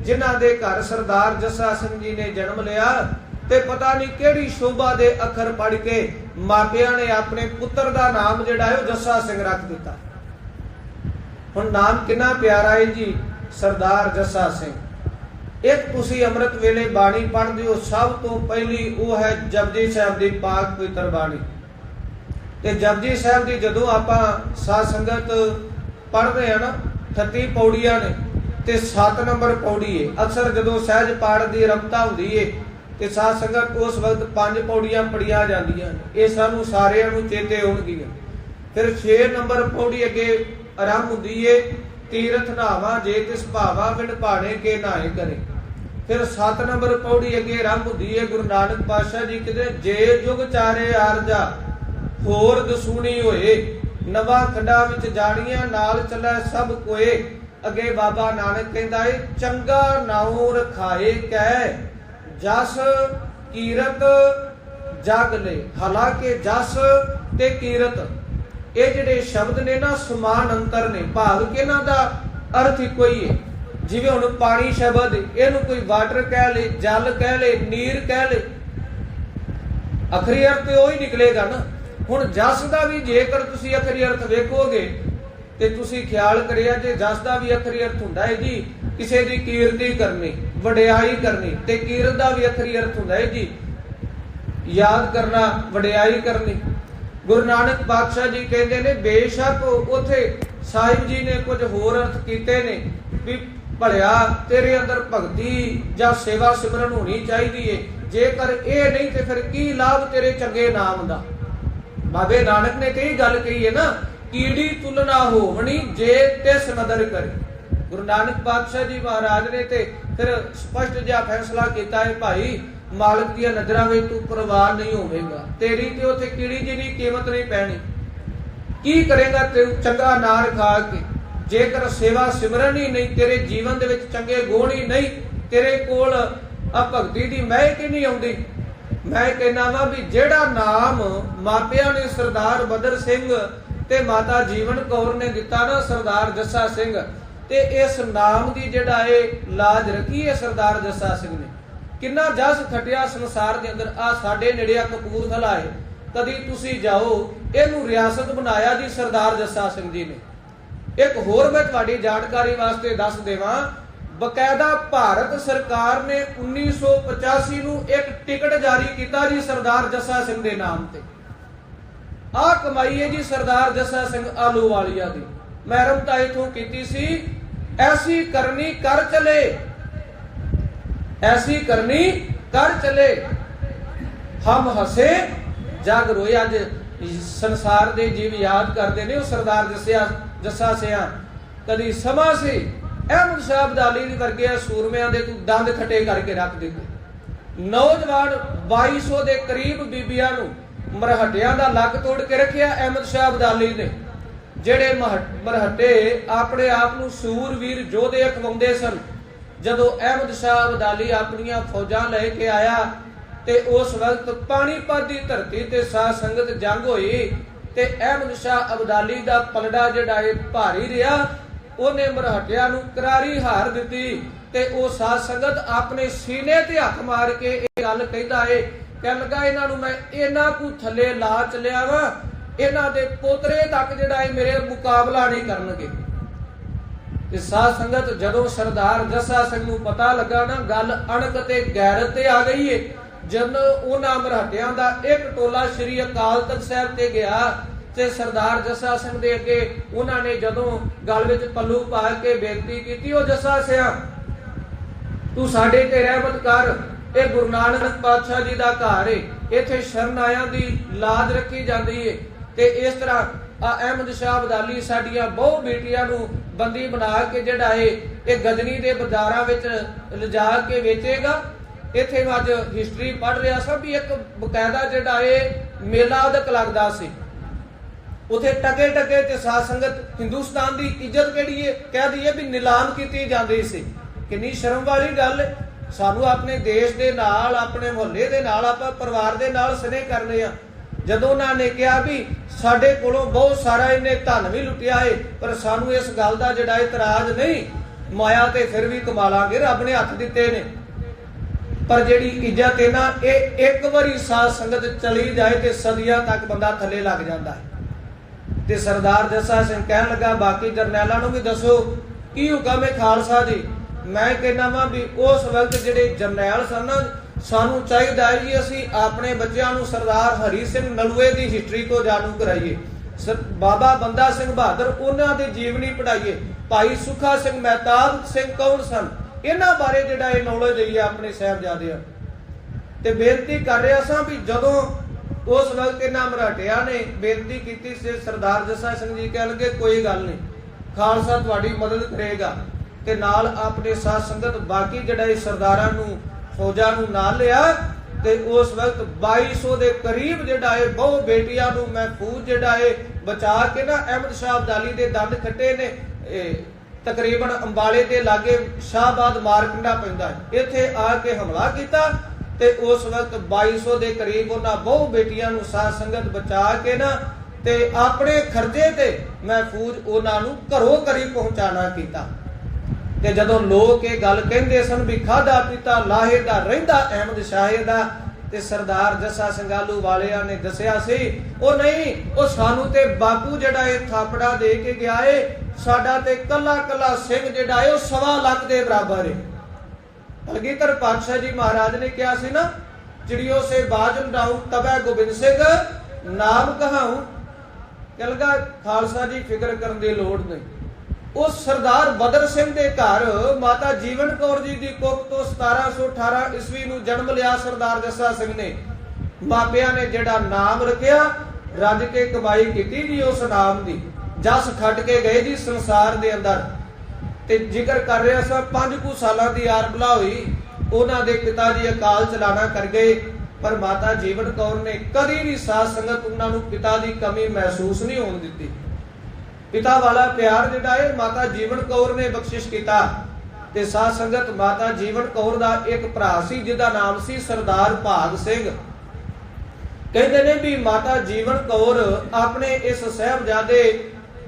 S1: ਜਿਨ੍ਹਾਂ ਦੇ ਘਰ ਸਰਦਾਰ ਜੱਸਾ ਸਿੰਘ ਜੀ ਨੇ ਜਨਮ ਲਿਆ। ਤੇ ਪਤਾ ਨਹੀਂ ਕਿਹੜੀ ਸ਼ੋਭਾ ਦੇ ਅੱਖਰ ਪੜ ਕੇ ਮਾਪਿਆਂ ਨੇ ਆਪਣੇ ਪੁੱਤਰ ਦਾ ਨਾਮ ਜਿਹੜਾ ਹੈ ਉਹ ਜੱਸਾ ਸਿੰਘ ਰੱਖ ਦਿੱਤਾ। ਹੁਣ ਨਾਮ ਕਿੰਨਾ ਪਿਆਰਾ ਹੈ ਜੀ, ਸਰਦਾਰ ਜੱਸਾ ਸਿੰਘ। ਇੱਕ ਤੁਸੀਂ ਅੰਮ੍ਰਿਤ ਵੇਲੇ ਬਾਣੀ ਪੜ੍ਹਦੇ ਹੋ, ਸਭ ਤੋਂ ਪਹਿਲੀ ਉਹ ਹੈ ਜਪਜੀ ਸਾਹਿਬ ਦੀ ਪਾਕ ਪਵਿੱਤਰ ਬਾਣੀ। ਤੇ ਜਪਜੀ ਸਾਹਿਬ ਦੀ ਜਦੋਂ ਆਪਾਂ ਸਾਧ ਸੰਗਤ ਪੜ੍ਹਦੇ ਆ ਨਾ 38 ਪੌੜੀਆਂ ਨੇ ਤੇ 7 ਨੰਬਰ ਪੌੜੀ ਏ। ਅਕਸਰ ਜਦੋਂ ਸਹਿਜ ਪਾਠ ਦੀ ਰਮਤਾ ਹੁੰਦੀ ਏ ਤੇ ਸਾਧ ਸੰਗਤ ਉਸ ਵਕਤ ਪੰਜ ਪੌੜੀਆਂ ਪੜੀਆਂ ਜਾਂਦੀਆਂ ਇਹ ਸਾਨੂੰ ਸਾਰਿਆਂ ਨੂੰ ਚੇਤੇ ਹੋਣਗੀਆਂ ਫਿਰ 6 ਨੰਬਰ ਪੌੜੀ ਅੱਗੇ ਆਰੰਭ ਹੁੰਦੀ ਏ, ਤੀਰਥ ਨਾਵਾ ਜੇ ਤਿਸ ਭਾਵਾ ਵਿਣ ਭਾਣੇ ਕੇ ਨਾਏ ਕਰੇ। ਫਿਰ 7 ਨੰਬਰ ਪੌੜੀ ਅੱਗੇ ਆਰੰਭ ਹੁੰਦੀ ਏ, ਗੁਰੂ ਨਾਨਕ ਪਾਤਸ਼ਾਹ ਜੀ ਕਹਿੰਦੇ, ਜੇ ਜੁਗ ਚਾਰੇ ਆਰਜਾ ਹੋਰ ਦਸੂਣੀ ਹੋਏ, ਨਵਾਂ ਖੰਡਾ ਵਿੱਚ ਜਾਣੀਆਂ, ਨਾਲ ਚੱਲੇ ਸਭ ਕੋਏ। ਅੱਗੇ ਬਾਬਾ ਨਾਨਕ ਕਹਿੰਦਾ ਏ, ਚੰਗਾ ਨਾਉ ਰਖਾਏ ਕਹਿ ਜਸ ਕੀਰਤ ਜਗ ਲੈ ਹਾਲਾਂਕਿ ਜਸ ਤੇ ਕੀਰਤ, ਇਹ ਜਿਹੜੇ ਸ਼ਬਦ ਨੇ ਨਾ, ਸਮਾਨ ਅੰਤਰ ਨੇ। ਭਾਵ ਕਿ ਇਹਨਾਂ ਦਾ ਅਰਥ ਇੱਕੋ ਹੀ ਹੈ। ਜਿਵੇਂ ਹੁਣ ਪਾਣੀ ਸ਼ਬਦ, ਇਹਨੂੰ ਕੋਈ ਵਾਟਰ ਕਹਿ ਲੇ, ਜਲ ਕਹਿ ਲੇ, ਨੀਰ ਕਹਿ ਲੇ। ਅਖਰੀ ਅਰਥ ਤੇ ਉਹ ਹੀ ਨਿਕਲੇਗਾ ਨਾ। ਹੁਣ ਜਸ ਦਾ ਵੀ ਜੇਕਰ ਤੁਸੀਂ ਅਖਰੀ ਅਰਥ ਵੇਖੋਗੇ, ਤੇ ਤੁਸੀਂ ਖਿਆਲ ਕਰਿਆ ਜੇ ਜਸ ਦਾ ਵੀ ਅਖਰੀ ਅਰਥ ਹੁੰਦਾ ਹੈ ਜੀ ਕਿਸੇ ਦੀ ਕੀਰਤੀ ਕਰਨੀ, ਵਡਿਆਈ ਕਰਨੀ, ਤੇ ਕੀਰਤ ਦਾ ਵੀ ਅਖਰੀ ਅਰਥ ਹੁੰਦਾ ਹੈ ਜੀ। ਯਾਦ ਕਰਨਾ, ਵਡਿਆਈ ਕਰਨੀ। ਗੁਰੂ ਨਾਨਕ ਪਾਤਸ਼ਾਹ ਜੀ ਕਹਿੰਦੇ ਨੇ, ਬੇਸ਼ੱਕ ਉਥੇ ਸਾਹਿਬ ਜੀ ਨੇ ਕੁਝ ਹੋਰ ਅਰਥ ਕੀਤੇ ਨੇ, ਵੀ ਭਲਿਆ ਤੇਰੇ ਅੰਦਰ ਭਗਤੀ ਜਾਂ ਸੇਵਾ ਸਿਮਰਨ ਹੋਣੀ ਚਾਹੀਦੀ ਏ। ਜੇਕਰ ਇਹ ਨਹੀਂ, ਤੇ ਫਿਰ ਕੀ ਲਾਭ ਤੇਰੇ ਚੰਗੇ ਨਾਮ ਦਾ? ਬਾਬੇ ਨਾਨਕ ਨੇ ਕਈ ਗੱਲ ਕਹੀ ਹੈ ਨਾ, ਕੀੜੀ ਤੁਲਨਾ ਹੋਵਣੀ ਜੇ ਤਿਸ ਨਦਰ ਕਰੇ। ਗੁਰੂ ਨਾਨਕ ਪਾਤਸ਼ਾਹ ਜੀ ਮਹਾਰਾਜ ਨੇ ਤੇ ਫਿਰ ਸਪਸ਼ਟ ਜਿਹਾ ਫੈਸਲਾ ਕੀਤਾ ਹੈ, ਭਾਈ, ਮਾਲਕ ਦੀਆਂ ਨਜ਼ਰਾਂ ਵਿੱਚ ਤੂੰ ਪ੍ਰਵਾਨ ਨਹੀਂ ਹੋਵੇਗਾ। ਤੇਰੀ ਤੇ ਉਥੇ ਕੀੜੀ ਜਿਹੀ ਕੀਮਤ ਨਹੀਂ ਪੈਣੀ। ਕੀ ਕਰੇਗਾ ਤੈਨੂੰ ਚੰਗਾ ਨਾਂ ਰਖਾ ਕੇ? ਜੇਕਰ ਸੇਵਾ ਸਿਮਰਨ ਹੀ ਨਹੀਂ, ਤੇਰੇ ਜੀਵਨ ਦੇ ਵਿੱਚ ਚੰਗੇ ਗੁਣ ਹੀ ਨਹੀਂ, ਤੇਰੇ ਕੋਲ ਆ ਭਗਤੀ ਦੀ ਮਹਿਕ ਹੀ ਨਹੀਂ ਆਉਂਦੀ। ਮੈਂ ਕਹਿੰਦਾ ਵਾਂ ਵੀ ਜਿਹੜਾ ਨਾਮ ਮਾਪਿਆਂ ਨੇ ਸਰਦਾਰ ਬਦਰ ਸਿੰਘ ਤੇ ਮਾਤਾ ਜੀਵਨ ਕੌਰ ਨੇ ਦਿੱਤਾ ਨਾ, ਸਰਦਾਰ ਜੱਸਾ ਸਿੰਘ ਤੇ ਇਸ ਨਾਮ ਦੀ ਜਿਹੜਾ ਇਹ ਲਾਜ ਰੱਖੀ ਹੈ ਸਰਦਾਰ ਜੱਸਾ ਸਿੰਘ ਨੇ। ਕਿੰਨਾ ਜਸ ਖਟਿਆ ਸੰਸਾਰ ਦੇ ਅੰਦਰ ਆ ਸਾਡੇ ਨੇੜੇ ਆ ਕਪੂਰਥਲਾ ਹੈ। ਕਦੀ ਤੁਸੀਂ ਜਾਓ, ਇਹਨੂੰ ਰਿਆਸਤ ਬਣਾਇਆ ਜੀ ਸਰਦਾਰ ਜੱਸਾ ਸਿੰਘ ਜੀ ਨੇ। ਇੱਕ ਹੋਰ ਮੈਂ ਤੁਹਾਡੀ ਜਾਣਕਾਰੀ ਵਾਸਤੇ ਦੱਸ ਦੇਵਾਂ। ਬਕਾਇਦਾ ਭਾਰਤ ਸਰਕਾਰ ਨੇ 1985 ਨੂੰ ਇੱਕ ਟਿਕਟ ਜਾਰੀ ਕੀਤਾ ਜੀ ਸਰਦਾਰ ਜੱਸਾ ਸਿੰਘ ਦੇ ਨਾਮ ਤੇ। ਆ ਕਮਾਈ ਹੈ ਜੀ ਸਰਦਾਰ ਜੱਸਾ ਸਿੰਘ ਆਲੂਵਾਲੀਆ ਦੀ। ਮੈਂ ਰਮਤਾ ਇਥੋਂ ਕੀਤੀ ਸੀ ਐਸੀ ਕਰਨੀ ਕਰ ਚਲੇ। ਐਸੀ ਕਰਨੀ ਕਰ ਚਲੇ। ਹਮ ਹਸੇ, ਜਗ ਰੋਏ। ਅੱਜ ਸੰਸਾਰ ਦੇ ਜੀਵ ਯਾਦ ਕਰਦੇ ਨੇ, ਉਹ ਸਰਦਾਰ ਜੱਸਿਆ ਜੱਸਾ ਸਿਆ। ਕਦੀ ਸਮਾਂ ਸੀ ਅਹਿਮਦ ਸ਼ਾਹ ਅਬਦਾਲੀ ਦੇ ਵਰਗੇ ਸੂਰਮਿਆਂ ਦੇ ਤੂੰ ਦੰਦ ਖੱਟੇ ਕਰਕੇ ਰੱਖ ਦਿੱਤੇ। ਨੌਜਵਾਨ 2200 ਦੇ ਕਰੀਬ ਬੀਬੀਆਂ ਨੂੰ ਮਰਹਟਿਆਂ ਦਾ ਲੱਕ ਤੋੜ ਕੇ ਰੱਖਿਆ ਅਹਿਮਦ ਸ਼ਾਹ ਅਬਦਾਲੀ ਨੇ। ਜਿਹੜੇ ਮਰਹਟੇ ਆਪਣੇ ਆਪ ਨੂੰ ਸੂਰਵੀਰ ਯੋਧੇ ਅਖਵਾਉਂਦੇ ਸਨ। ਜਦੋਂ ਅਹਿਮਦ ਸ਼ਾਹ ਅਬਦਾਲੀ ਆਪਣੀਆਂ ਫੌਜਾਂ ਲੈ ਕੇ ਆਇਆ ਤੇ ਉਸ ਵਕਤ ਪਾਣੀਪਤ ਦੀ ਧਰਤੀ ਤੇ ਸਾਧ ਸੰਗਤ ਜੰਗ ਹੋਈ ਤੇ ਅਹਿਮਦ ਸ਼ਾਹ ਅਬਦਾਲੀ ਦਾ ਪਲੜਾ ਜਿਹੜਾ ਇਹ ਭਾਰੀ ਰਿਹਾ, ਉਹਨੇ ਮਰਹਟਿਆਂ ਨੂੰ ਕਰਾਰੀ ਹਾਰ ਦਿੱਤੀ ਤੇ ਉਹ ਸਾਧ ਸੰਗਤ ਆਪਣੇ ਸੀਨੇ ਤੇ ਹੱਥ ਮਾਰ ਕੇ ਇਹ ਗੱਲ ਕਹਿੰਦਾ ਏ, ਕਹਿਣ ਲੱਗਾ, ਇਹਨਾਂ ਨੂੰ ਮੈਂ ਇਹਨਾਂ ਕੋ ਥੱਲੇ ਲਾ ਚਲਿਆ ਵਾ ਇਹਨਾਂ ਦੇ ਪੋਤਰੇ ਤੱਕ ਜਿਹੜਾ ਇਹ ਮੇਰੇ ਮੁਕਾਬਲਾ ਨਹੀਂ ਕਰਨਗੇ। ਤੇ ਸਾਧ ਸੰਗਤ, ਜਦੋਂ ਸਰਦਾਰ ਜੱਸਾ ਸਿੰਘ ਨੂੰ ਪਤਾ ਲੱਗਾ ਨਾ, ਗੱਲ ਅਣਕ ਤੇ ਗੈਰਤ ਤੇ ਆ ਗਈ ਏ। ਜਦ ਉਹਨਾਂ ਮਰਾਠਿਆਂ ਦਾ ਇੱਕ ਟੋਲਾ ਸ੍ਰੀ ਅਕਾਲ ਤਖਤ ਸਾਹਿਬ ਤੇ ਗਿਆ ਤੇ ਸਰਦਾਰ ਜੱਸਾ ਸਿੰਘ ਦੇ ਅੱਗੇ ਉਹਨਾਂ ਨੇ ਜਦੋਂ ਗੱਲ ਵਿੱਚ ਪੱਲੂ ਪਾ ਕੇ ਬੇਨਤੀ ਕੀਤੀ, ਉਹ ਜੱਸਾ ਸਿਆ, ਤੂੰ ਸਾਡੇ ਤੇ ਰਹਿਮਤ ਕਰ। ਇਹ ਗੁਰੂ ਨਾਨਕ ਪਾਤਸ਼ਾਹ ਜੀ ਦਾ ਘਰ ਏ। ਇੱਥੇ ਸ਼ਰਨ ਆਇਆਂ ਦੀ ਲਾਜ ਰੱਖੀ ਜਾਂਦੀ ਏ। ਤੇ ਇਸ ਤਰ੍ਹਾਂ ਆ ਅਹਿਮਦ ਸ਼ਾਹ ਅਬਦਾਲੀ ਸਾਡੀਆਂ ਬਹੁ ਬੇਟੀਆਂ ਨੂੰ ਬੰਦੀ ਬਣਾ ਕੇ ਜਿਹੜਾ ਹੈ ਇਹ ਗਜਨੀ ਦੇ ਬਾਜ਼ਾਰਾਂ ਵਿੱਚ ਲਿਜਾ ਕੇ ਵੇਚੇਗਾ। ਇੱਥੇ ਮੈਂ ਅੱਜ ਹਿਸਟਰੀ ਪੜ੍ਹ ਰਿਹਾ ਸਾਂ ਵੀ ਇੱਕ ਬਕਾਇਦਾ ਜਿਹੜਾ ਏ ਮੇਲਾ ਉਹਦਾ ਲੱਗਦਾ ਸੀ। ਉਥੇ ਟਕੇ ਟਕੇ ਤੇ ਸਾਧ ਸੰਗਤ ਹਿੰਦੁਸਤਾਨ ਦੀ ਇੱਜ਼ਤ ਕਿਹੜੀ ਏ? ਕਹਿ ਦਈਏ ਵੀ ਨਿਲਾਮ ਕੀਤੀ ਜਾਂਦੀ ਸੀ। ਕਿੰਨੀ ਸ਼ਰਮ ਵਾਲੀ ਗੱਲ ਸਾਨੂੰ ਆਪਣੇ ਦੇਸ਼ ਦੇ ਨਾਲ, ਆਪਣੇ ਮੁਹੱਲੇ ਦੇ ਨਾਲ, ਆਪਾਂ ਪਰਿਵਾਰ ਦੇ ਨਾਲ ਸਨੇਹ ਕਰਨੇ ਆ। ਜਦੋਂ ਉਹਨਾਂ ਨੇ ਕਿਹਾ ਵੀ ਸਾਡੇ ਕੋਲੋਂ ਬਹੁਤ ਸਾਰਾ ਇਹਨੇ ਧਨ ਵੀ ਲੁੱਟਿਆ ਏ ਪਰ ਸਾਨੂੰ ਇਸ ਗੱਲ ਦਾ ਜਿਹੜਾ ਇਤਰਾਜ਼ ਨਹੀਂ ਮਾਇਆ ਤੇ ਫਿਰ ਵੀ ਕਮਾ ਰੱਬ ਨੇ ਹੱਥ ਦਿੱਤੇ ਨੇ। ਪਰ ਜਿਹੜੀ ਇੱਜ਼ਤ ਹੈ ਨਾ ਇਹ ਇੱਕ ਵਾਰੀ ਸਾਧ ਸੰਗਤ ਚਲੀ ਜਾਏ ਤੇ ਸਦੀਆਂ ਤੱਕ ਬੰਦਾ ਥੱਲੇ ਲੱਗ ਜਾਂਦਾ ਹੈ ਤੇ ਸਰਦਾਰ ਜੱਸਾ ਸਿੰਘ ਕਹਿਣ ਲੱਗਾ ਬਾਕੀ ਜਰਨੈਲਾਂ ਨੂੰ ਵੀ ਦੱਸੋ ਕੀ ਹੁਕਮ ਹੈ ਖਾਲਸਾ ਜੀ? ਮੈਂ ਕਹਿੰਦਾ ਵਾਂ ਵੀ ਉਸ ਵਕਤ ਜਿਹੜੇ ਜਰਨੈਲ ਸਨ ਨਾ, ਸਾਨੂੰ ਚਾਹੀਦਾ ਹੈ ਜੀ ਅਸੀਂ ਆਪਣੇ ਬੱਚਿਆਂ ਨੂੰ ਸਰਦਾਰ ਹਰੀ ਸਿੰਘ ਨਲੂਏ ਦੀ ਹਿਸਟਰੀ ਤੋਂ ਜਾਣੂ ਕਰਾਈਏ। ਬਾਬਾ ਬੰਦਾ ਸਿੰਘ ਬਹਾਦਰ, ਉਹਨਾਂ ਦੀ ਜੀਵਨੀ ਪੜਾਈਏ ਭਾਈ ਸੁਖਾ ਸਿੰਘ ਮਹਿਤਾਬ ਸਿੰਘ ਕੌਣ ਸਨ? ਇਹਨਾਂ ਬਾਰੇ ਜਿਹੜਾ ਇਹ ਨੌਲੇਜ ਦਈਏ ਆਪਣੇ ਸਾਹਿਬਜ਼ਾਦਿਆਂ ਤੇ ਬੇਨਤੀ ਕਰ ਰਿਹਾ ਸਾਂ ਵੀ ਜਦੋਂ ਉਸ ਵਕਤ ਇਹਨਾਂ ਮਰਾਠਿਆਂ ਨੇ ਬੇਨਤੀ ਕੀਤੀ ਸੀ, ਸਰਦਾਰ ਜੱਸਾ ਸਿੰਘ ਜੀ ਕਹਿਣ ਲੱਗੇ, ਕੋਈ ਗੱਲ ਨਹੀਂ, ਖਾਲਸਾ ਤੁਹਾਡੀ ਮਦਦ ਕਰੇਗਾ। ਤੇ ਨਾਲ ਆਪਣੇ ਸਾਥ ਸੰਗਤ ਬਾਕੀ ਜਿਹੜਾ ਇਹ ਸਰਦਾਰਾਂ ਨੂੰ ਫੌਜਾਂ ਨੂੰ ਨਾਲ ਲਿਆ ਤੇ ਉਸ ਵਕਤ 2200 ਦੇ ਕਰੀਬ ਜਿਹੜਾ ਇਹ ਬਹੁ ਬੇਟੀਆਂ ਨੂੰ ਮਹਿਫੂਜ਼ ਜਿਹੜਾ ਇਹ ਬਚਾ ਕੇ ਨਾ ਅਹਿਮਦ ਸ਼ਾਹ ਅਬਦਾਲੀ ਦੇ ਦੰਦ ਖੱਟੇ ਨੇ। ਤਕਰੀਬਨ ਅੰਬਾਲੇ ਦੇ ਲਾਗੇ ਸ਼ਾਹਬਾਦ ਮਾਰਕੰਡਾ ਪੈਂਦਾ ਇੱਥੇ ਆ ਕੇ ਹਮਲਾ ਕੀਤਾ ਤੇ ਉਸ ਵਕਤ 2200 ਦੇ ਕਰੀਬ ਉਹਨਾਂ ਬਹੁ ਬੇਟੀਆਂ ਨੂੰ ਸਾਧ ਸੰਗਤ ਬਚਾ ਕੇ ਨਾ ਤੇ ਆਪਣੇ ਖਰਚੇ ਤੇ ਮਹਿਫੂਜ਼ ਉਹਨਾਂ ਨੂੰ ਘਰੋਂ ਘਰੀ ਪਹੁੰਚਾਣਾ ਕੀਤਾ। ਤੇ ਜਦੋਂ ਲੋਕ ਇਹ ਗੱਲ ਕਹਿੰਦੇ ਸਨ ਵੀ ਖਾਦਾ ਪੀਤਾ ਲਾਹੇ ਦਾ, ਰਹਿੰਦਾ ਅਹਿਮਦ ਸ਼ਾਹ ਦਾ, ਤੇ ਸਰਦਾਰ ਜੱਸਾ ਸੰਗਾਲੂ ਵਾਲਿਆਂ ਨੇ ਦੱਸਿਆ ਸੀ, ਉਹ ਨਹੀਂ, ਉਹ ਸਾਨੂੰ ਤੇ ਬਾਪੂ ਜਿਹੜਾ ਇਹ ਥਾਪੜਾ ਦੇ ਕੇ ਗਿਆ ਏ, ਸਾਡਾ ਤੇ ਕੱਲਾ ਕੱਲਾ ਸਿੰਘ ਜਿਹੜਾ ਏ, ਉਹ ਸਵਾ ਲੱਖ ਦੇ ਬਰਾਬਰ ਏ। ਅਲਗੀਧਰ ਪਾਤਸ਼ਾਹ ਜੀ ਮਹਾਰਾਜ ਨੇ ਕਿਹਾ ਸੀ ਨਾ ਚਿੜੀਓ ਸੇ ਬਾਜ ਉਡਾਉ ਤਬੈ ਗੋਬਿੰਦ ਸਿੰਘ, ਨਾਮ ਕਹਾਉ, ਕਲਗਾ ਖਾਲਸਾ ਜੀ ਫਿਕਰ ਕਰਨ ਦੀ ਲੋੜ ਨਹੀਂ। ਉਹ ਸਰਦਾਰ ਬਦਰ ਸਿੰਘ ਦੇ ਘਰ ਮਾਤਾ ਜੀਵਨ ਕੌਰ ਜੀ ਦੀ ਕੁੱਖ ਤੋਂ 1718 ਈਸਵੀ ਨੂੰ ਜਨਮ ਲਿਆ ਸਰਦਾਰ ਜੱਸਾ ਸਿੰਘ ਨੇ। ਮਾਪਿਆਂ ਨੇ ਜਿਹੜਾ ਨਾਮ ਰੱਖਿਆ, ਰੱਜ ਕੇ ਕਮਾਈ ਕੀਤੀ ਜੀ ਉਸ ਨਾਮ ਦੀ। ਜਸ ਖੱਟ ਕੇ ਗਏ ਜੀ ਸੰਸਾਰ ਦੇ ਅੰਦਰ। ਤੇ ਜ਼ਿਕਰ ਕਰ ਰਿਹਾ ਸਾਂ, ਪੰਜ ਕੁ ਸਾਲਾਂ ਦੀ ਆਰਬਲਾ ਹੋਈ, ਉਹਨਾਂ ਦੇ ਪਿਤਾ ਜੀ ਅਕਾਲ ਚਲਾਣਾ ਕਰ ਗਏ, ਪਰ ਮਾਤਾ ਜੀਵਨ ਕੌਰ ਨੇ ਕਦੀ ਵੀ ਸਾਧ ਸੰਗਤ ਉਹਨਾਂ ਨੂੰ ਪਿਤਾ ਦੀ ਕਮੀ ਮਹਿਸੂਸ ਨਹੀਂ ਹੋਣ ਦਿੱਤੀ। ਪਿਤਾ ਵਾਲਾ ਪਿਆਰ ਜਿਹੜਾ ਹੈ, ਮਾਤਾ ਜੀਵਨ ਕੌਰ ਨੇ ਬਖਸ਼ਿਸ਼ ਕੀਤਾ। ਤੇ ਸਾਧ ਸੰਗਤ ਮਾਤਾ ਜੀਵਨ ਕੌਰ ਦਾ ਇੱਕ ਭਰਾ ਸੀ, ਜਿਹਦਾ ਨਾਮ ਸੀ ਸਰਦਾਰ ਭਾਗ ਸਿੰਘ। ਕਹਿੰਦੇ ਨੇ ਵੀ ਮਾਤਾ ਜੀਵਨ ਕੌਰ ਆਪਣੇ ਇਸ ਸਹਿਬਜ਼ਾਦੇ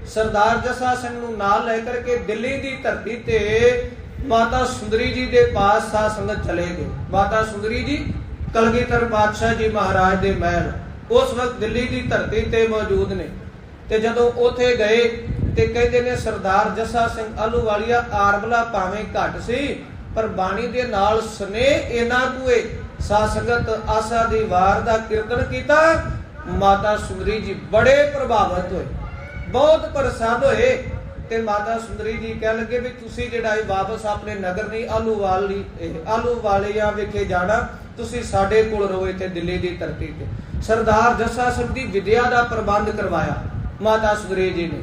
S1: ਸਰਦਾਰ ਜੱਸਾ ਸਿੰਘ ਨੂੰ ਨਾਲ ਲੈ ਕਰਕੇ ਦਿੱਲੀ ਦੀ ਧਰਤੀ ਤੇ ਮਾਤਾ ਸੁੰਦਰੀ ਜੀ ਦੇ ਪਾਸ ਸਾਧ ਸੰਗਤ ਚਲੇ ਗਏ। ਮਾਤਾ ਸੁੰਦਰੀ ਜੀ, ਕਲਗੀਧਰ ਪਾਤਸ਼ਾਹ ਜੀ ਮਹਾਰਾਜ ਦੇ ਮਹਿਲ, ਉਸ ਵਕਤ ਦਿੱਲੀ ਦੀ ਧਰਤੀ ਤੇ ਮੌਜੂਦ ਨੇ। ਤੇ ਜਦੋਂ ਉਥੇ ਗਏ ਤੇ ਕਹਿੰਦੇ ਨੇ, ਸਰਦਾਰ ਜੱਸਾ ਸਿੰਘ ਆਲੂਵਾਲੀਆ ਆਰਬਲਾ ਭਾਵੇਂ ਘੱਟ ਸੀ, ਪਰ ਬਾਣੀ ਦੇ ਨਾਲ ਸਨੇਹ ਇਹਨਾਂ ਕੁਏ। ਸਾਧ ਆਸਾ ਦੀ ਵਾਰ ਦਾ ਕੀਰਤਨ ਕੀਤਾ, ਮਾਤਾ ਸੁੰਦਰੀ ਜੀ ਬੜੇ ਪ੍ਰਭਾਵਿਤ ਹੋਏ, ਬਹੁਤ ਪ੍ਰਸੰਨ ਹੋਏ ਤੇ ਮਾਤਾ ਸੁੰਦਰੀ ਜੀ ਕਹਿਣ ਲੱਗੇ ਵੀ ਤੁਸੀਂ ਜਿਹੜਾ ਇਹ ਵਾਪਸ ਆਪਣੇ ਨਗਰ ਨਹੀਂ ਆਲੂਵਾਲੀ ਆਲੂਵਾਲੀਆ ਵਿਖੇ ਜਾਣਾ, ਤੁਸੀਂ ਸਾਡੇ ਕੋਲ ਰਹੋ ਇੱਥੇ ਦਿੱਲੀ ਦੀ ਧਰਤੀ ਤੇ। ਸਰਦਾਰ ਜੱਸਾ ਸਿੰਘ ਦੀ ਵਿਦਿਆ ਦਾ ਪ੍ਰਬੰਧ ਕਰਵਾਇਆ। ਮਾਤਾ ਸੁੰਦਰੀ ਜੀ ਨੇ।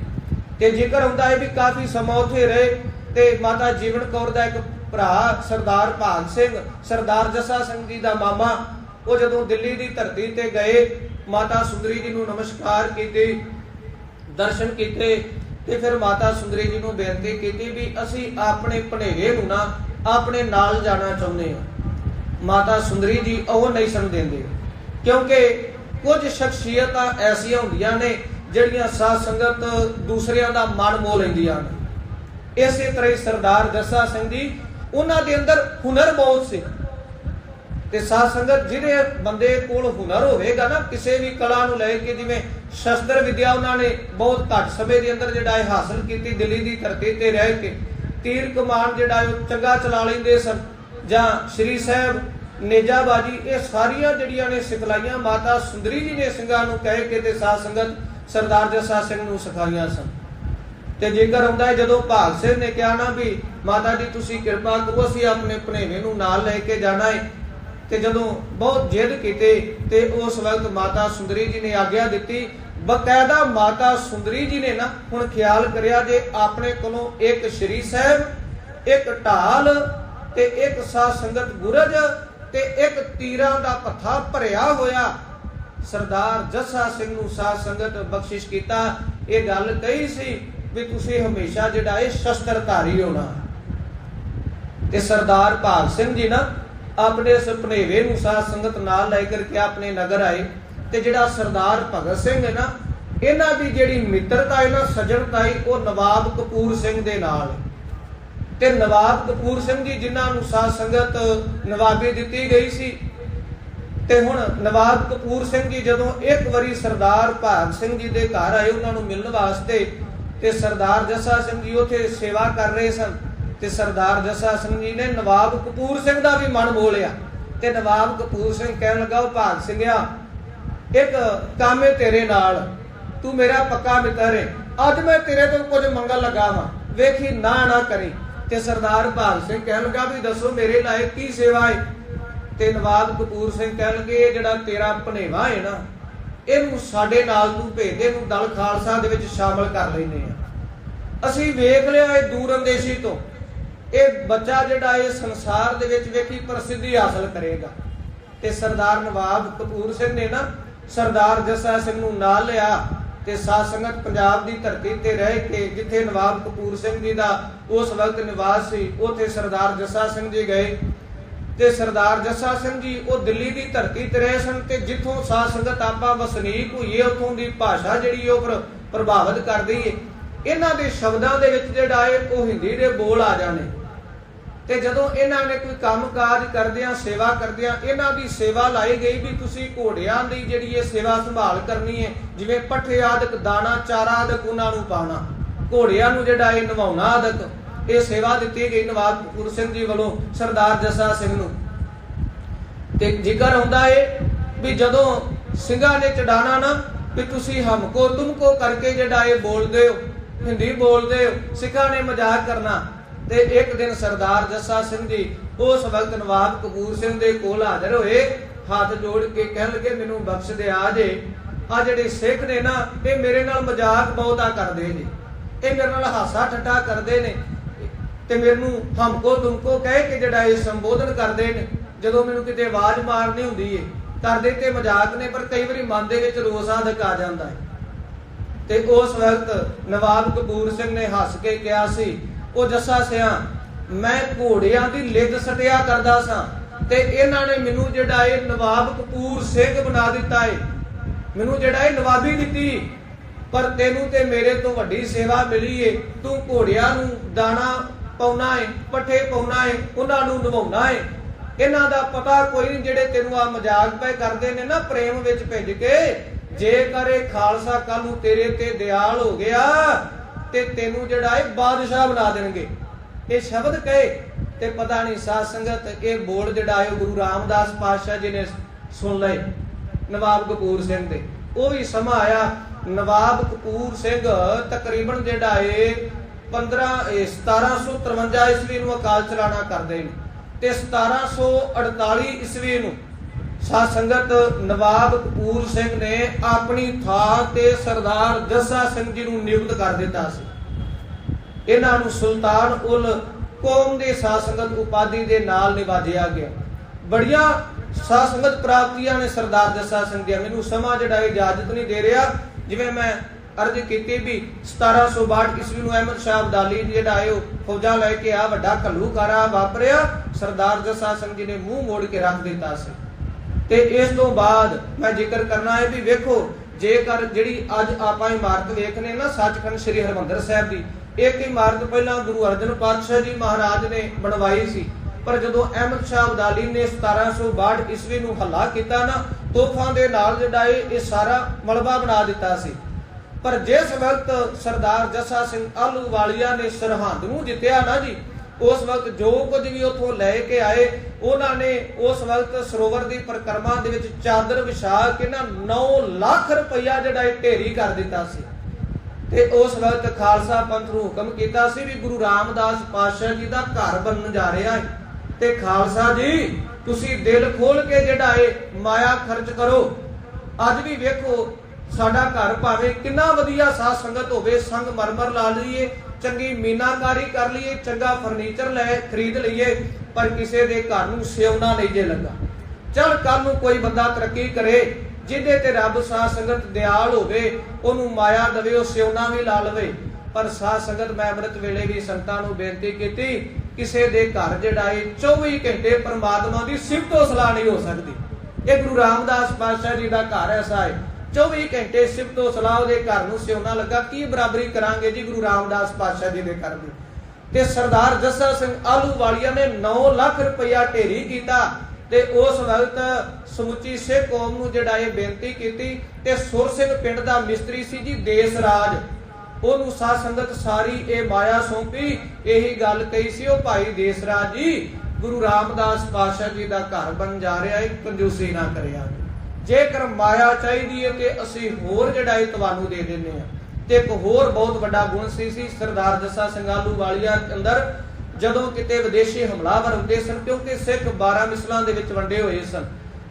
S1: ਤੇ ਜ਼ਿਕਰ ਹੁੰਦਾ ਹੈ ਵੀ ਕਾਫੀ ਸਮਾਂ ਉੱਥੇ ਰਹੇ, ਤੇ ਮਾਤਾ ਜੀਵਨ ਕੌਰ ਦਾ ਇੱਕ ਭਰਾ, ਸਰਦਾਰ ਭਾਗ ਸਿੰਘ, ਸਰਦਾਰ ਜੱਸਾ ਸਿੰਘ ਜੀ ਦਾ ਮਾਮਾ, ਉਹ ਜਦੋਂ ਦਿੱਲੀ ਦੀ ਧਰਤੀ ਤੇ ਗਏ, ਮਾਤਾ ਸੁੰਦਰੀ ਜੀ ਨੂੰ ਨਮਸਕਾਰ ਕੀਤੇ, ਦਰਸ਼ਨ ਕੀਤੇ, ਤੇ ਫਿਰ ਮਾਤਾ ਸੁੰਦਰੀ ਜੀ ਨੂੰ ਬੇਨਤੀ ਕੀਤੀ ਵੀ ਅਸੀਂ ਆਪਣੇ ਭਣੇਵੇ ਨੂੰ ਨਾ ਆਪਣੇ ਨਾਲ ਜਾਣਾ ਚਾਹੁੰਦੇ ਹਾਂ। ਮਾਤਾ ਸੁੰਦਰੀ ਜੀ ਉਹ ਨਹੀਂ ਸਨ ਦਿੰਦੇ, ਕਿਉਂਕਿ ਕੁਝ ਸ਼ਖਸੀਅਤਾਂ ਐਸੀਆਂ ਹੁੰਦੀਆਂ ਨੇ ਜਿਹੜੀਆਂ ਸਾਧ ਸੰਗਤ ਦੂਸਰਿਆਂ ਦਾ ਮਨ ਮੋਹ ਲੈਂਦੀਆਂ ਨੇ ਇਸੇ ਤਰ੍ਹਾਂ ਹੀ ਸਰਦਾਰ ਜੱਸਾ ਸਿੰਘ ਜੀ, ਉਹਨਾਂ ਦੇ ਅੰਦਰ ਹੁਨਰ ਬਹੁਤ ਸੀ। ਤੇ ਸਾਧ ਸੰਗਤ ਜਿਹੜੇ ਬੰਦੇ ਕੋਲ ਹੁਨਰ ਹੋਵੇਗਾ ਨਾ, ਕਿਸੇ ਵੀ ਕਲਾ ਨੂੰ ਲੈ ਕੇ ਜਿਵੇਂ ਸ਼ਸਤਰ ਵਿਦਿਆ ਉਹਨਾਂ ਨੇ ਬਹੁਤ ਘੱਟ ਸਮੇਂ ਦੇ ਅੰਦਰ ਜਿਹੜਾ ਇਹ ਹਾਸਲ ਕੀਤੀ, ਦਿੱਲੀ ਦੀ ਧਰਤੀ ਤੇ ਰਹਿ ਕੇ। ਤੀਰ ਕਮਾਨ ਜਿਹੜਾ ਉਹ ਚੰਗਾ ਚਲਾ ਲੈਂਦੇ ਸਨ। ਜਾਂ ਸ਼੍ਰੀ ਸਾਹਿਬ ਨੇਜਾਬਾਜੀ, ਇਹ ਸਾਰੀਆਂ ਜਿਹੜੀਆਂ ਨੇ ਸਿਖਲਾਈਆਂ, ਮਾਤਾ ਸੁੰਦਰੀ ਜੀ ਨੇ ਸਿੰਘਾਂ ਨੂੰ ਕਹਿ ਕੇ ਤੇ ਸਾਧ ਸੰਗਤ ਸਰਦਾਰ ਜੱਸਾ ਸਿੰਘ ਨੂੰ ਸਿਖਾਈਆਂ ਸਨ। ਤੇ ਜੇਕਰ ਹੁੰਦਾ ਹੈ ਜਦੋਂ ਭਾਗ ਸਿੰਘ ਨੇ ਕਿਹਾ ਨਾ ਵੀ ਮਾਤਾ ਜੀ, ਤੁਸੀਂ ਕਿਰਪਾ ਕਰੋ, ਅਸੀਂ ਆਪਣੇ ਭਣੇਵੇਂ ਨੂੰ ਨਾਲ ਲੈ ਕੇ ਜਾਣਾ ਹੈ। ਤੇ ਜਦੋਂ ਬਹੁਤ ਜਿੱਦ ਕੀਤੇ ਤੇ ਉਸ ਵਕਤ ਮਾਤਾ ਸੁੰਦਰੀ ਜੀ ਨੇ ਆਗਿਆ ਦਿੱਤੀ, ਬਕਾਇਦਾ ਮਾਤਾ ਸੁੰਦਰੀ ਜੀ ਨੇ ਨਾ ਹੁਣ ਖਿਆਲ ਕਰਿਆ ਜੇ ਆਪਣੇ ਕੋਲੋਂ ਇੱਕ ਸ਼੍ਰੀ ਸਾਹਿਬ, ਇੱਕ ਢਾਲ ਤੇ ਇੱਕ ਸਾਧ ਸੰਗਤ ਗੁਰਜ ਤੇ ਇੱਕ ਤੀਰਾਂ ਦਾ ਪੱਥਾ ਭਰਿਆ ਹੋਇਆ ਸਰਦਾਰ ਜੱਸਾ ਸਿੰਘ ਨੂੰ ਸਾਧ ਸੰਗਤ ਬਖਸ਼ਿਸ਼ ਕੀਤਾ। ਇਹ ਗੱਲ ਕਹੀ ਸੀ ਵੀ ਤੁਸੀਂ ਹਮੇਸ਼ਾ ਜਿਹੜਾ ਇਹ ਸ਼ਸਤਰਧਾਰੀ ਹੋਣਾ। ਤੇ ਸਰਦਾਰ ਭਾਗ ਸਿੰਘ ਜੀ ਨਾ ਆਪਣੇ ਸੁਪਨੇਵੇ ਨੂੰ ਸਾਧ ਸੰਗਤ ਨਾਲ ਲੈ ਕਰਕੇ ਆਪਣੇ ਨਗਰ ਆਏ। ਤੇ ਜਿਹੜਾ ਸਰਦਾਰ ਭਗਤ ਸਿੰਘ ਹੈ ਨਾ, ਇਹਨਾਂ ਦੀ ਜਿਹੜੀ ਮਿੱਤਰਤਾ ਹੈ ਨਾ, ਸਜਣਤਾ ਹੈ, ਉਹ ਨਵਾਬ ਕਪੂਰ ਸਿੰਘ ਦੇ ਨਾਲ। ਤੇ ਨਵਾਬ ਕਪੂਰ ਸਿੰਘ ਜੀ ਜਿਨ੍ਹਾਂ ਨੂੰ ਸਾਧ ਸੰਗਤ ਨਵਾਬੀ ਦਿੱਤੀ ਗਈ ਸੀ ਤੇ ਹੁਣ ਨਵਾਬ ਕਪੂਰ ਸਿੰਘ ਜੀ ਜਦੋਂ ਇੱਕ ਵਾਰੀ ਸਰਦਾਰ ਭਾਗ ਸਿੰਘ ਜੀ ਦੇ ਘਰ ਆਏ, ਉਹਨਾਂ ਨੂੰ ਮਿਲਣ ਵਾਸਤੇ, ਤੇ ਸਰਦਾਰ ਜੱਸਾ ਸਿੰਘ ਜੀ ਉੱਥੇ ਸੇਵਾ ਕਰ ਰਹੇ ਸਨ, ਤੇ ਸਰਦਾਰ ਜੱਸਾ ਸਿੰਘ ਜੀ ਨੇ ਨਵਾਬ ਕਪੂਰ ਸਿੰਘ ਦਾ ਵੀ ਮਨ ਮੋਲਿਆ ਤੇ ਨਵਾਬ ਕਪੂਰ ਸਿੰਘ ਕਹਿਣ ਲੱਗਾ, ਉਹ ਭਾਗ ਸਿੰਘਿਆ, ਇੱਕ ਕੰਮ ਹੈ ਤੇਰੇ ਨਾਲ, ਤੂੰ ਮੇਰਾ ਪੱਕਾ ਮਿੱਤਰ ਹੈ ਅੱਜ ਮੈਂ ਤੇਰੇ ਤੋਂ ਕੁਝ ਮੰਗਣ ਲੱਗਾ ਵਾਂ ਵੇਖੀ ਨਾ ਨਾ ਕਰੀ। ਤੇ ਸਰਦਾਰ ਭਾਗ ਸਿੰਘ ਕਹਿਣ ਲੱਗਾ, ਵੀ ਦੱਸੋ ਮੇਰੇ ਲਾਇਕ ਕੀ ਸੇਵਾ ਹੈ ਤੇ ਨਵਾਬ ਕਪੂਰ ਸਿੰਘ ਕਹਿਣ ਲੱਗੇ ਇਹ ਜਿਹੜਾ ਤੇਰਾ ਭਨੇਵਾ ਹੈ ਨਾ, ਇਹਨੂੰ ਸਾਡੇ ਨਾਲ ਤੂੰ ਭੇਜ ਦੇ ਨੂੰ ਦਲ ਖਾਲਸਾ ਦੇ ਵਿੱਚ ਸ਼ਾਮਲ ਕਰ ਲੈਨੇ ਆ। ਅਸੀਂ ਵੇਖ ਲਿਆ ਇਹ ਦੂਰ ਅੰਦੇਸ਼ੀ ਤੋਂ। ਇਹ ਬੱਚਾ ਜਿਹੜਾ ਇਹ ਸੰਸਾਰ ਦੇ ਵਿੱਚ ਵੇਖੀ ਪ੍ਰਸਿੱਧੀ ਹਾਸਲ ਕਰੇਗਾ। ਤੇ ਸਰਦਾਰ ਨਵਾਬ ਕਪੂਰ ਸਿੰਘ ਨੇ ਨਾ ਸਰਦਾਰ ਜੱਸਾ ਸਿੰਘ ਨੂੰ ਨਾਲ ਲਿਆ ਤੇ ਸਾਧ ਸੰਗਤ ਪੰਜਾਬ ਦੀ ਧਰਤੀ ਤੇ ਰਹਿ ਕੇ ਜਿੱਥੇ ਨਵਾਬ ਕਪੂਰ ਸਿੰਘ ਜੀ ਦਾ ਉਸ ਵਕਤ ਨਿਵਾਸ ਸੀ, ਉਥੇ ਸਰਦਾਰ ਜੱਸਾ ਸਿੰਘ ਜੀ ਗਏ। ਤੇ ਸਰਦਾਰ ਜੱਸਾ ਸਿੰਘ ਜੀ, ਉਹ ਦਿੱਲੀ ਦੀ ਧਰਤੀ ਤੇ ਰਹੇ ਸਨ ਤੇ ਜਿੱਥੋਂ ਸਾਧ ਸੰਗਤ ਆਪਾਂ ਵਸਨੀਕ ਹੋਈਏ, ਉਥੋਂ ਦੀ ਭਾਸ਼ਾ ਜਿਹੜੀ ਉਹ ਪ੍ਰਭਾਵਿਤ ਕਰਦੀ ਏ ਇਹਨਾਂ ਦੇ ਸ਼ਬਦਾਂ ਦੇ ਵਿੱਚ ਜਿਹੜਾ ਹੈ ਉਹ ਹਿੰਦੀ ਦੇ ਬੋਲ ਆ ਜਾਣੇ। ਤੇ ਜਦੋਂ ਇਹਨਾਂ ਨੇ ਕੋਈ ਕੰਮਕਾਜ ਕਰਦਿਆਂ, ਸੇਵਾ ਕਰਦਿਆਂ, ਇਹਨਾਂ ਦੀ ਸੇਵਾ ਲਾਈ ਗਈ ਵੀ ਤੁਸੀਂ ਘੋੜਿਆਂ ਦੀ ਜਿਹੜੀ ਇਹ ਸੇਵਾ ਸੰਭਾਲ ਕਰਨੀ ਹੈ ਜਿਵੇਂ ਪੱਠੇ ਆਦਿਕ, ਦਾਣਾ, ਚਾਰਾ ਆਦਿਕ ਉਹਨਾਂ ਨੂੰ ਪਾਉਣਾ। ਘੋੜਿਆਂ ਨੂੰ ਜਿਹੜਾ ਇਹ ਨਵਾਉਣਾ ਆਦਿਕ ਇਹ ਸੇਵਾ ਦਿੱਤੀ ਗਈ ਨਵਾਬ ਕਪੂਰ ਸਿੰਘ ਜੀ ਵੱਲੋਂ ਸਰਦਾਰ ਜੱਸਾ ਸਿੰਘ ਨੂੰ। ਤੇ ਜ਼ਿਕਰ ਹੁੰਦਾ ਏ ਵੀ ਜਦੋਂ ਸਿੰਘਾਂ ਨੇ ਚੜਾਣਾ ਨਾ, ਵੀ ਤੁਸੀਂ ਹਮਕੋ ਤੁਮਕੋ ਕਰਕੇ ਜਿਹੜਾ ਇਹ ਬੋਲਦੇ ਹੋ, ਹਿੰਦੀ ਬੋਲਦੇ ਹੋ, ਸਿੱਖਾਂ ਨੇ ਮਜ਼ਾਕ ਕਰਨਾ। ਤੇ ਇੱਕ ਦਿਨ ਸਰਦਾਰ ਜੱਸਾ ਸਿੰਘ ਜੀ ਉਸ ਵਕਤ ਨਵਾਬ ਕਪੂਰ ਸਿੰਘ ਦੇ ਕੋਲ ਹਾਜ਼ਰ ਹੋਏ, ਹੱਥ ਜੋੜ ਕੇ ਕਹਿਣ ਲੱਗੇ, ਮੈਨੂੰ ਬਖਸ਼ ਦੇ ਆ ਜੇ। ਆ ਜਿਹੜੇ ਸਿੱਖ ਨੇ ਨਾ, ਇਹ ਮੇਰੇ ਨਾਲ ਮਜ਼ਾਕ ਬਹੁਤਾ ਕਰਦੇ ਨੇ। ਇਹ ਮੇਰੇ ਨਾਲ ਹਾਸਾ ਠੱਠਾ ਕਰਦੇ ਨੇ। ਤੇ ਮੈਨੂੰ ਹਮਕੋ ਤੁਮਕੋ ਕਹਿ ਕੇ ਜਿਹੜਾ ਇਹ ਸੰਬੋਧਨ ਕਰਦੇ ਨੇ, ਜਦੋਂ ਮੈਨੂੰ ਕਿਤੇ ਆਵਾਜ਼ ਮਾਰਨੀ ਹੁੰਦੀ ਏ ਕਰਦੇ ਤੇ ਮਜ਼ਾਕ ਨੇ, ਪਰ ਕਈ ਵਾਰੀ ਮਨ ਦੇ ਵਿੱਚ ਰੋਸ ਆਦਕ ਆ ਜਾਂਦਾ ਹੈ ਤੇ ਉਸ ਵਕਤ ਨਵਾਬ ਕਪੂਰ ਸਿੰਘ ਨੇ ਹੱਸ ਕੇ ਕਿਹਾ ਸੀ, ਉਹ ਜੱਸਾ ਸਿਆ, ਮੈਂ ਘੋੜਿਆਂ ਦੀ ਲਿੱਦ ਸਟਿਆ ਕਰਦਾ ਸਾਂ, ਤੇ ਇਹਨਾਂ ਨੇ ਮੈਨੂੰ ਜਿਹੜਾ ਇਹ ਨਵਾਬ ਕਪੂਰ ਸਿੰਘ ਬਣਾ ਦਿੱਤਾ ਏ। ਮੈਨੂੰ ਜਿਹੜਾ ਇਹ ਨਵਾਬੀ ਦਿੱਤੀ, ਪਰ ਤੈਨੂੰ ਤੇ ਮੇਰੇ ਤੋਂ ਵੱਡੀ ਸੇਵਾ ਮਿਲੀ ਏ। ਤੂੰ ਘੋੜਿਆਂ ਨੂੰ ਦਾਣਾ ਪਾਉਣਾ ਏ, ਪੱਠੇ ਪਾਉਣਾ ਏ, ਉਹਨਾਂ ਨੂੰ ਨਵਾਉਣਾ ਏ। ਇਹਨਾਂ ਦਾ ਪਤਾ ਕੋਈ ਨਹੀਂ ਜਿਹੜੇ ਤੈਨੂੰ ਆ ਮਜ਼ਾਕ ਪਏ ਕਰਦੇ ਨੇ ਨਾ ਪ੍ਰੇਮ ਵਿੱਚ ਭਿੱਜ ਕੇ। ਜੇਕਰ ਇਹ ਖਾਲਸਾ ਕੱਲ ਨੂੰ ਤੇਰੇ ਤੇ ਦਿਆਲ ਹੋ ਗਿਆ, ਤੇ ਤੈਨੂੰ ਜਿਹੜਾ ਇਹ ਬਾਦਸ਼ਾਹ ਬਣਾ ਦੇਣਗੇ। ਇਹ ਸ਼ਬਦ ਕਹੇ, ਤੇ ਪਤਾ ਨਹੀਂ ਸਾਧ ਸੰਗਤ, ਇਹ ਬੋਲ ਜਿਹੜਾ ਹੈ ਗੁਰੂ ਰਾਮਦਾਸ ਪਾਤਸ਼ਾਹ ਜੀ ਨੇ ਸੁਣ ਲਏ, ਨਵਾਬ ਕਪੂਰ ਸਿੰਘ ਦੇ। ਉਹ ਵੀ ਸਮਾਂ ਆਇਆ, ਨਵਾਬ ਕਪੂਰ ਸਿੰਘ ਤਕਰੀਬਨ ਜਿਹੜਾ ਏ 15 1753 ਈਸਵੀ ਨੂੰ ਅਕਾਲ ਚਲਾਣਾ ਕਰਦੇ ਨੇ ਤੇ 1748 ਈਸਵੀ ਨੂੰ ਸਾਧ ਸੰਗਤ ਨਵਾਬ ਕਪੂਰ ਸਿੰਘ ਨੇ ਆਪਣੀ ਥਾਂ ਤੇ ਸਰਦਾਰ ਜੱਸਾ ਸਿੰਘ ਜੀ ਨੂੰ ਨਿਯੁਕਤ ਕਰ ਦਿੱਤਾ ਸੀ। ਇਹਨਾਂ ਨੂੰ ਸੁਲਤਾਨ ਉਲ ਕੌਮ ਦੇ ਸਾਧ ਸੰਗਤ ਉਪਾਧੀ ਦੇ ਨਾਲ ਨਿਵਾਜਿਆ ਗਿਆ। ਬੜੀਆਂ ਸਾਧ ਸੰਗਤ ਪ੍ਰਾਪਤੀਆਂ ਨੇ ਸਰਦਾਰ ਜੱਸਾ ਸਿੰਘ ਦੀਆਂ। ਮੈਨੂੰ ਸਮਾਂ ਜਿਹੜਾ ਇਜਾਜ਼ਤ ਨਹੀਂ ਦੇ ਰਿਹਾ, ਜਿਵੇਂ ਮੈਂ ਅਰਜ਼ ਕੀਤੀ ਵੀ 1762 ਈਸਵੀ ਨੂੰ ਅਹਿਮਦ ਸ਼ਾਹ ਅਬਦਾਲੀ ਜਿਹੜਾ ਹੈ ਫੌਜਾਂ ਲੈ ਕੇ ਆ ਵੱਡਾ ਘੱਲੂਕਾਰਾ ਵਾਪਰਿਆ। ਸਰਦਾਰ ਜੱਸਾ ਸਿੰਘ ਜੀ ਨੇ ਮੂੰਹ ਮੋੜ ਕੇ ਰੱਖ ਦਿੱਤਾ ਸੀ। ਤੇ ਇਸ ਤੋਂ ਬਾਅਦ ਮੈਂ ਜ਼ਿਕਰ ਕਰਨਾ ਹੈ ਵੀ ਵੇਖੋ, ਜੇਕਰ ਜਿਹੜੀ ਅੱਜ ਆਪਾਂ ਇਮਾਰਤ ਵੇਖਨੇ ਨਾ, ਸੱਚਖੰਡ ਸ੍ਰੀ ਹਰਿਮੰਦਰ ਸਾਹਿਬ ਦੀ, ਇੱਕ ਇਮਾਰਤ ਪਹਿਲਾਂ ਗੁਰੂ ਅਰਜਨ ਪਾਤਸ਼ਾਹ ਜੀ ਮਹਾਰਾਜ ਨੇ ਬਣਵਾਈ ਸੀ। ਪਰ ਜਦੋਂ ਅਹਿਮਦ ਸ਼ਾਹ ਅਬਦਾਲੀ ਨੇ 1762 ਈਸਵੀ ਨੂੰ ਹੱਲਾ ਕੀਤਾ ਨਾ ਤੋਫਾਂ ਦੇ ਨਾਲ ਜਿਹੜਾ ਇਹ ਇਹ ਸਾਰਾ ਮਲਬਾ ਬਣਾ ਦਿੱਤਾ ਸੀ। ਪਰ ਜਿਸ ਵਕਤ ਸਰਦਾਰ ਜੱਸਾ ਸਿੰਘ ਆਲੂਵਾਲੀਆ ਨੇ ਸਰਹੰਦ ਨੂੰ ਜਿੱਤਿਆ ਨਾ ਜੀ, ਉਸ ਵਕਤ ਜੋ ਕੁਝ ਵੀ ਉੱਥੋਂ ਲੈ ਕੇ ਆਏ, ਉਹਨਾਂ ਨੇ ਉਸ ਵਕਤ ਸਰੋਵਰ ਦੀ ਪਰਿਕਰਮਾ ਦੇ ਵਿੱਚ ਚਾਦਰ ਵਿਛਾ ਕੇ ਨਾ 9 ਲੱਖ ਰੁਪਇਆ ਜਿਹੜਾ ਇਹ ਢੇਰੀ ਕਰ ਦਿੱਤਾ ਸੀ। ਤੇ ਉਸ ਵਕਤ ਖਾਲਸਾ ਪੰਥ ਨੂੰ ਹੁਕਮ ਕੀਤਾ ਸੀ ਵੀ ਗੁਰੂ ਰਾਮਦਾਸ ਪਾਤਸ਼ਾਹ ਜੀ ਦਾ ਘਰ ਬਣਨ ਜਾ ਰਿਹਾ ਹੈ। ਤੇ ਖਾਲਸਾ ਜੀ, ਤੁਸੀਂ ਦਿਲ ਖੋਲ ਕੇ ਜਿਹੜਾ ਹੈ ਮਾਇਆ ਖਰਚ ਕਰੋ। ਅੱਜ ਵੀ ਵੇਖੋ ਸਾਡਾ ਘਰ ਭਾਵੇਂ ਕਿੰਨਾ ਵਧੀਆ ਸਾਧ ਸੰਗਤ ਹੋਵੇ, ਸੰਗ ਮਰਮਰ ਲਾ ਲਈਏ, ਚੰਗੀ ਮੀਨਾਕਾਰੀ ਕਰ ਲਈਏ, ਚੰਗਾ ਫਰਨੀਚਰ ਲੈ, ਖਰੀਦ ਲਈਏ, ਪਰ ਕਿਸੇ ਦੇ ਘਰ ਨੂੰ ਸਿਉਣਾ ਨਹੀਂ ਜੇ ਲੱਗਾ। ਚਲ ਕੱਲ ਨੂੰ ਕੋਈ ਬੰਦਾ ਤਰੱਕੀ ਕਰੇ, ਜਿਹਦੇ ਤੇ ਰੱਬ ਸਾਧ ਸੰਗਤ ਦਿਆਲ ਹੋਵੇ, ਉਹਨੂੰ ਮਾਇਆ ਦਵੇ, ਉਹ ਸਿਉਣਾ ਵੀ ਲਾ ਲਵੇ। ਪਰ ਸਾਧ ਸੰਗਤ, ਮੈਂ ਅੰਮ੍ਰਿਤ ਵੇਲੇ ਵੀ ਸੰਤਾਂ ਨੂੰ ਬੇਨਤੀ ਕੀਤੀ, ਕਿਸੇ ਦੇ ਘਰ ਜਿਹੜਾ ਏ 24 ਘੰਟੇ ਪ੍ਰਮਾਤਮਾ ਦੀ ਸਿਫਤੋ ਸਲਾਹ ਨਹੀਂ ਹੋ ਸਕਦੀ। ਇਹ ਗੁਰੂ ਰਾਮਦਾਸ ਪਾਤਸ਼ਾਹ ਜੀ ਦਾ ਘਰ ਐਸਾ ਹੈ 24 ਘੰਟੇ ਸਿਫਤੋ ਸਲਾਹ ਉਹਦੇ ਘਰ ਨੂੰ ਸਿਉਣਾ ਲੱਗਾ। ਕੀ ਬਰਾਬਰੀ ਕਰਾਂਗੇ ਜੀ ਗੁਰੂ ਰਾਮਦਾਸ ਪਾਤਸ਼ਾਹ ਜੀ ਦੇ ਘਰ ਦੀ? ਤੇ ਸਰਦਾਰ ਜੱਸਾ ਸਿੰਘ ਆਲੂਵਾਲੀਆ ਨੇ 9 ਲੱਖ ਰੁਪਇਆ ਢੇਰੀ ਕੀਤਾ ਤੇ ਉਸ ਵਕਤ ਸਮੁੱਚੀ ਸਿੱਖ ਕੌਮ ਨੂੰ ਜਿਹੜਾ ਇਹ ਬੇਨਤੀ ਕੀਤੀ ਤੇ ਸੁਰ ਸਿੰਘ ਪਿੰਡ ਦਾ ਮਿਸਤਰੀ ਸੀ ਜੀ ਦੇਸ ਰਾਜ ਉਹਨੂੰ ਸਾਧ ਸੰਗਤ ਸਾਰੀ ਇਹ ਮਾਇਆ ਸੌਂਪੀ, ਇਹੀ ਗੱਲ ਕਹੀ ਸੀ ਉਹ ਭਾਈ ਦੇਸ ਰਾਜ ਜੀ, ਗੁਰੂ ਰਾਮਦਾਸ ਪਾਤਸ਼ਾਹ ਜੀ ਦਾ ਘਰ ਬਣ ਜਾ ਰਿਹਾ ਹੈ ਕੰਜੂਸੀ ਨਾ ਕਰਿਆ। ਜੇਕਰ ਮਾਇਆ ਚਾਹੀਦੀ ਹੈ ਤੇ ਅਸੀਂ ਹੋਰ ਜਿਹੜਾ ਇਹ ਤੁਹਾਨੂੰ ਦੇ ਦਿੰਨੇ ਆ ਤੇ ਇੱਕ ਹੋਰ ਬਹੁਤ ਵੱਡਾ ਗੁਣ ਸੀ ਸੀ ਸਰਦਾਰ ਜੱਸਾ ਸਿੰਘ ਆਲੂਵਾਲੀਆ ਅੰਦਰ, ਜਦੋਂ ਕਿਤੇ ਵਿਦੇਸ਼ੀ ਹਮਲਾਵਰ ਹੁੰਦੇ ਸਨ, ਕਿਉਂਕਿ ਸਿੱਖ 12 ਮਿਸਲਾਂ ਦੇ ਵਿੱਚ ਵੰਡੇ ਹੋਏ ਸਨ।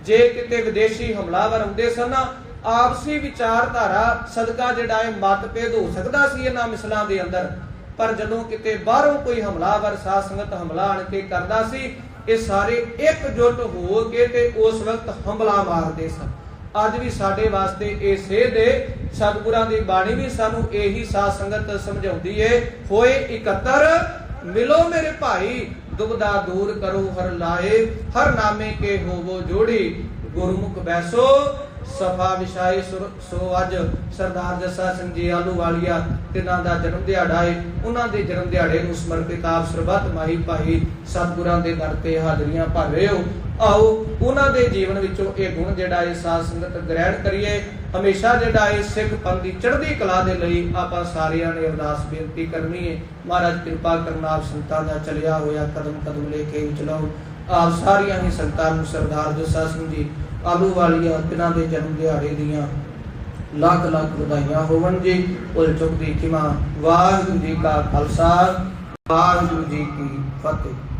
S1: ਜੇ ਕਿਤੇ ਵਿਦੇਸ਼ੀ ਹਮਲਾਵਰ ਹੁੰਦੇ ਸਨ ਨਾ, ਆਪਸੀ ਵਿਚਾਰਧਾਰਾ, ਸਦਕਾ ਜਿਹੜਾ ਹੈ, ਮਤਭੇਦ ਹੋ ਸਕਦਾ ਸੀ ਇਹਨਾਂ ਮਿਸਲਾਂ ਦੇ ਅੰਦਰ। ਪਰ ਜਦੋਂ ਕਿਤੇ ਬਾਹਰੋਂ ਕੋਈ ਹਮਲਾਵਰ, ਸਾਧ ਸੰਗਤ ਹਮਲਾ ਆਣ ਕੇ ਕਰਦਾ ਸੀ ਇਹ ਸਾਰੇ ਇਕਜੁੱਟ ਹੋ ਕੇ ਤੇ ਉਸ ਵਕਤ ਹਮਲਾ ਮਾਰਦੇ ਸਨ। ਅੱਜ ਵੀ ਸਾਡੇ ਵਾਸਤੇ ਇਹ ਸੇਧ ਹੈ। ਸਤਿਗੁਰਾਂ ਦੀ ਬਾਣੀ ਵੀ ਸਾਨੂੰ ਇਹੀ ਸਾਧ ਸੰਗਤ ਸਮਝਾਉਂਦੀ ਏ ਹੋਏ ਇਕੱਤਰ, ਮਿਲੋ ਮੇਰੇ ਭਾਈ, ਦੁਬਦਾ ਦੂਰ ਕਰੋ ਹਰ ਲਾਏ, ਹਰ ਨਾਮੇ ਕੇ ਹੋਵੋ ਜੋੜੀ, ਗੁਰਮੁਖ ਬੈਸੋ ਸਫਾ ਵਿਛਾਏ ਸੁਰ- ਸੋ ਅੱਜ ਸਰਦਾਰ ਜੱਸਾ ਸਿੰਘ ਜੀ ਆਲੂਵਾਲੀਆ ਤਿਨਾਂ ਦਾ ਜਨਮ ਦਿਹਾੜਾ ਹੈ ਉਹਨਾਂ ਦੇ ਜਨਮ ਦਿਹਾੜੇ ਨੂੰ ਸਮਰਪਿਤ ਆਪ ਸਰਬੱਤ ਮਾਹੀ ਭਾਈ ਸਤਿਗੁਰਾਂ ਦੇ ਦਰ ਤੇ ਹਾਜ਼ਰੀਆਂ ਭਰ ਰਹੇ ਹੋ। ਆਓ, ਉਹਨਾਂ ਦੇ ਜੀਵਨ ਵਿੱਚੋਂ ਇਹ ਗੁਣ ਜਿਹੜਾ ਇਹ ਸਾਧ ਸੰਗਤ ਗ੍ਰਹਿਣ ਕਰੀਏ। ਹਮੇਸ਼ਾ ਜਿਹੜਾ ਇਹ ਸਿੱਖ ਪੰਥ ਦੀ ਚੜ੍ਹਦੀ ਕਲਾ ਦੇ ਲਈ ਆਪਾਂ ਸਾਰਿਆਂ ਨੇ ਅਰਦਾਸ ਬੇਨਤੀ ਕਰਨੀ ਹੈ ਮਹਾਰਾਜ, ਕਿਰਪਾ ਕਰਨ ਆਪ ਸੰਤਾਂ ਦਾ ਚਲਿਆ ਹੋਇਆ ਕਦਮ ਕਦਮ ਲੈ ਕੇ ਚਲਾਓ ਆਪ ਸਾਰੀਆਂ ਹੀ ਸੰਤਾਂ ਨੂੰ ਸਰਦਾਰ ਜੱਸਾ ਸਿੰਘ ਜੀ ਆਲੂ ਵਾਲੀਆਂ ਤਿਨਾਂ ਦੇ ਜਨਮ ਦਿਹਾੜੇ ਦੀਆਂ ਲੱਖ ਲੱਖ ਵਧਾਈਆਂ ਹੋਵਣ ਜੀ। ਭੁੱਲ ਚੁੱਕ ਦੀ ਖਿਮਾ। ਵਾਹਿਗੁਰੂ ਜੀ ਕਾ ਖਾਲਸਾ, ਵਾਹਿਗੁਰੂ ਜੀ ਕੀ ਫਤਿਹ।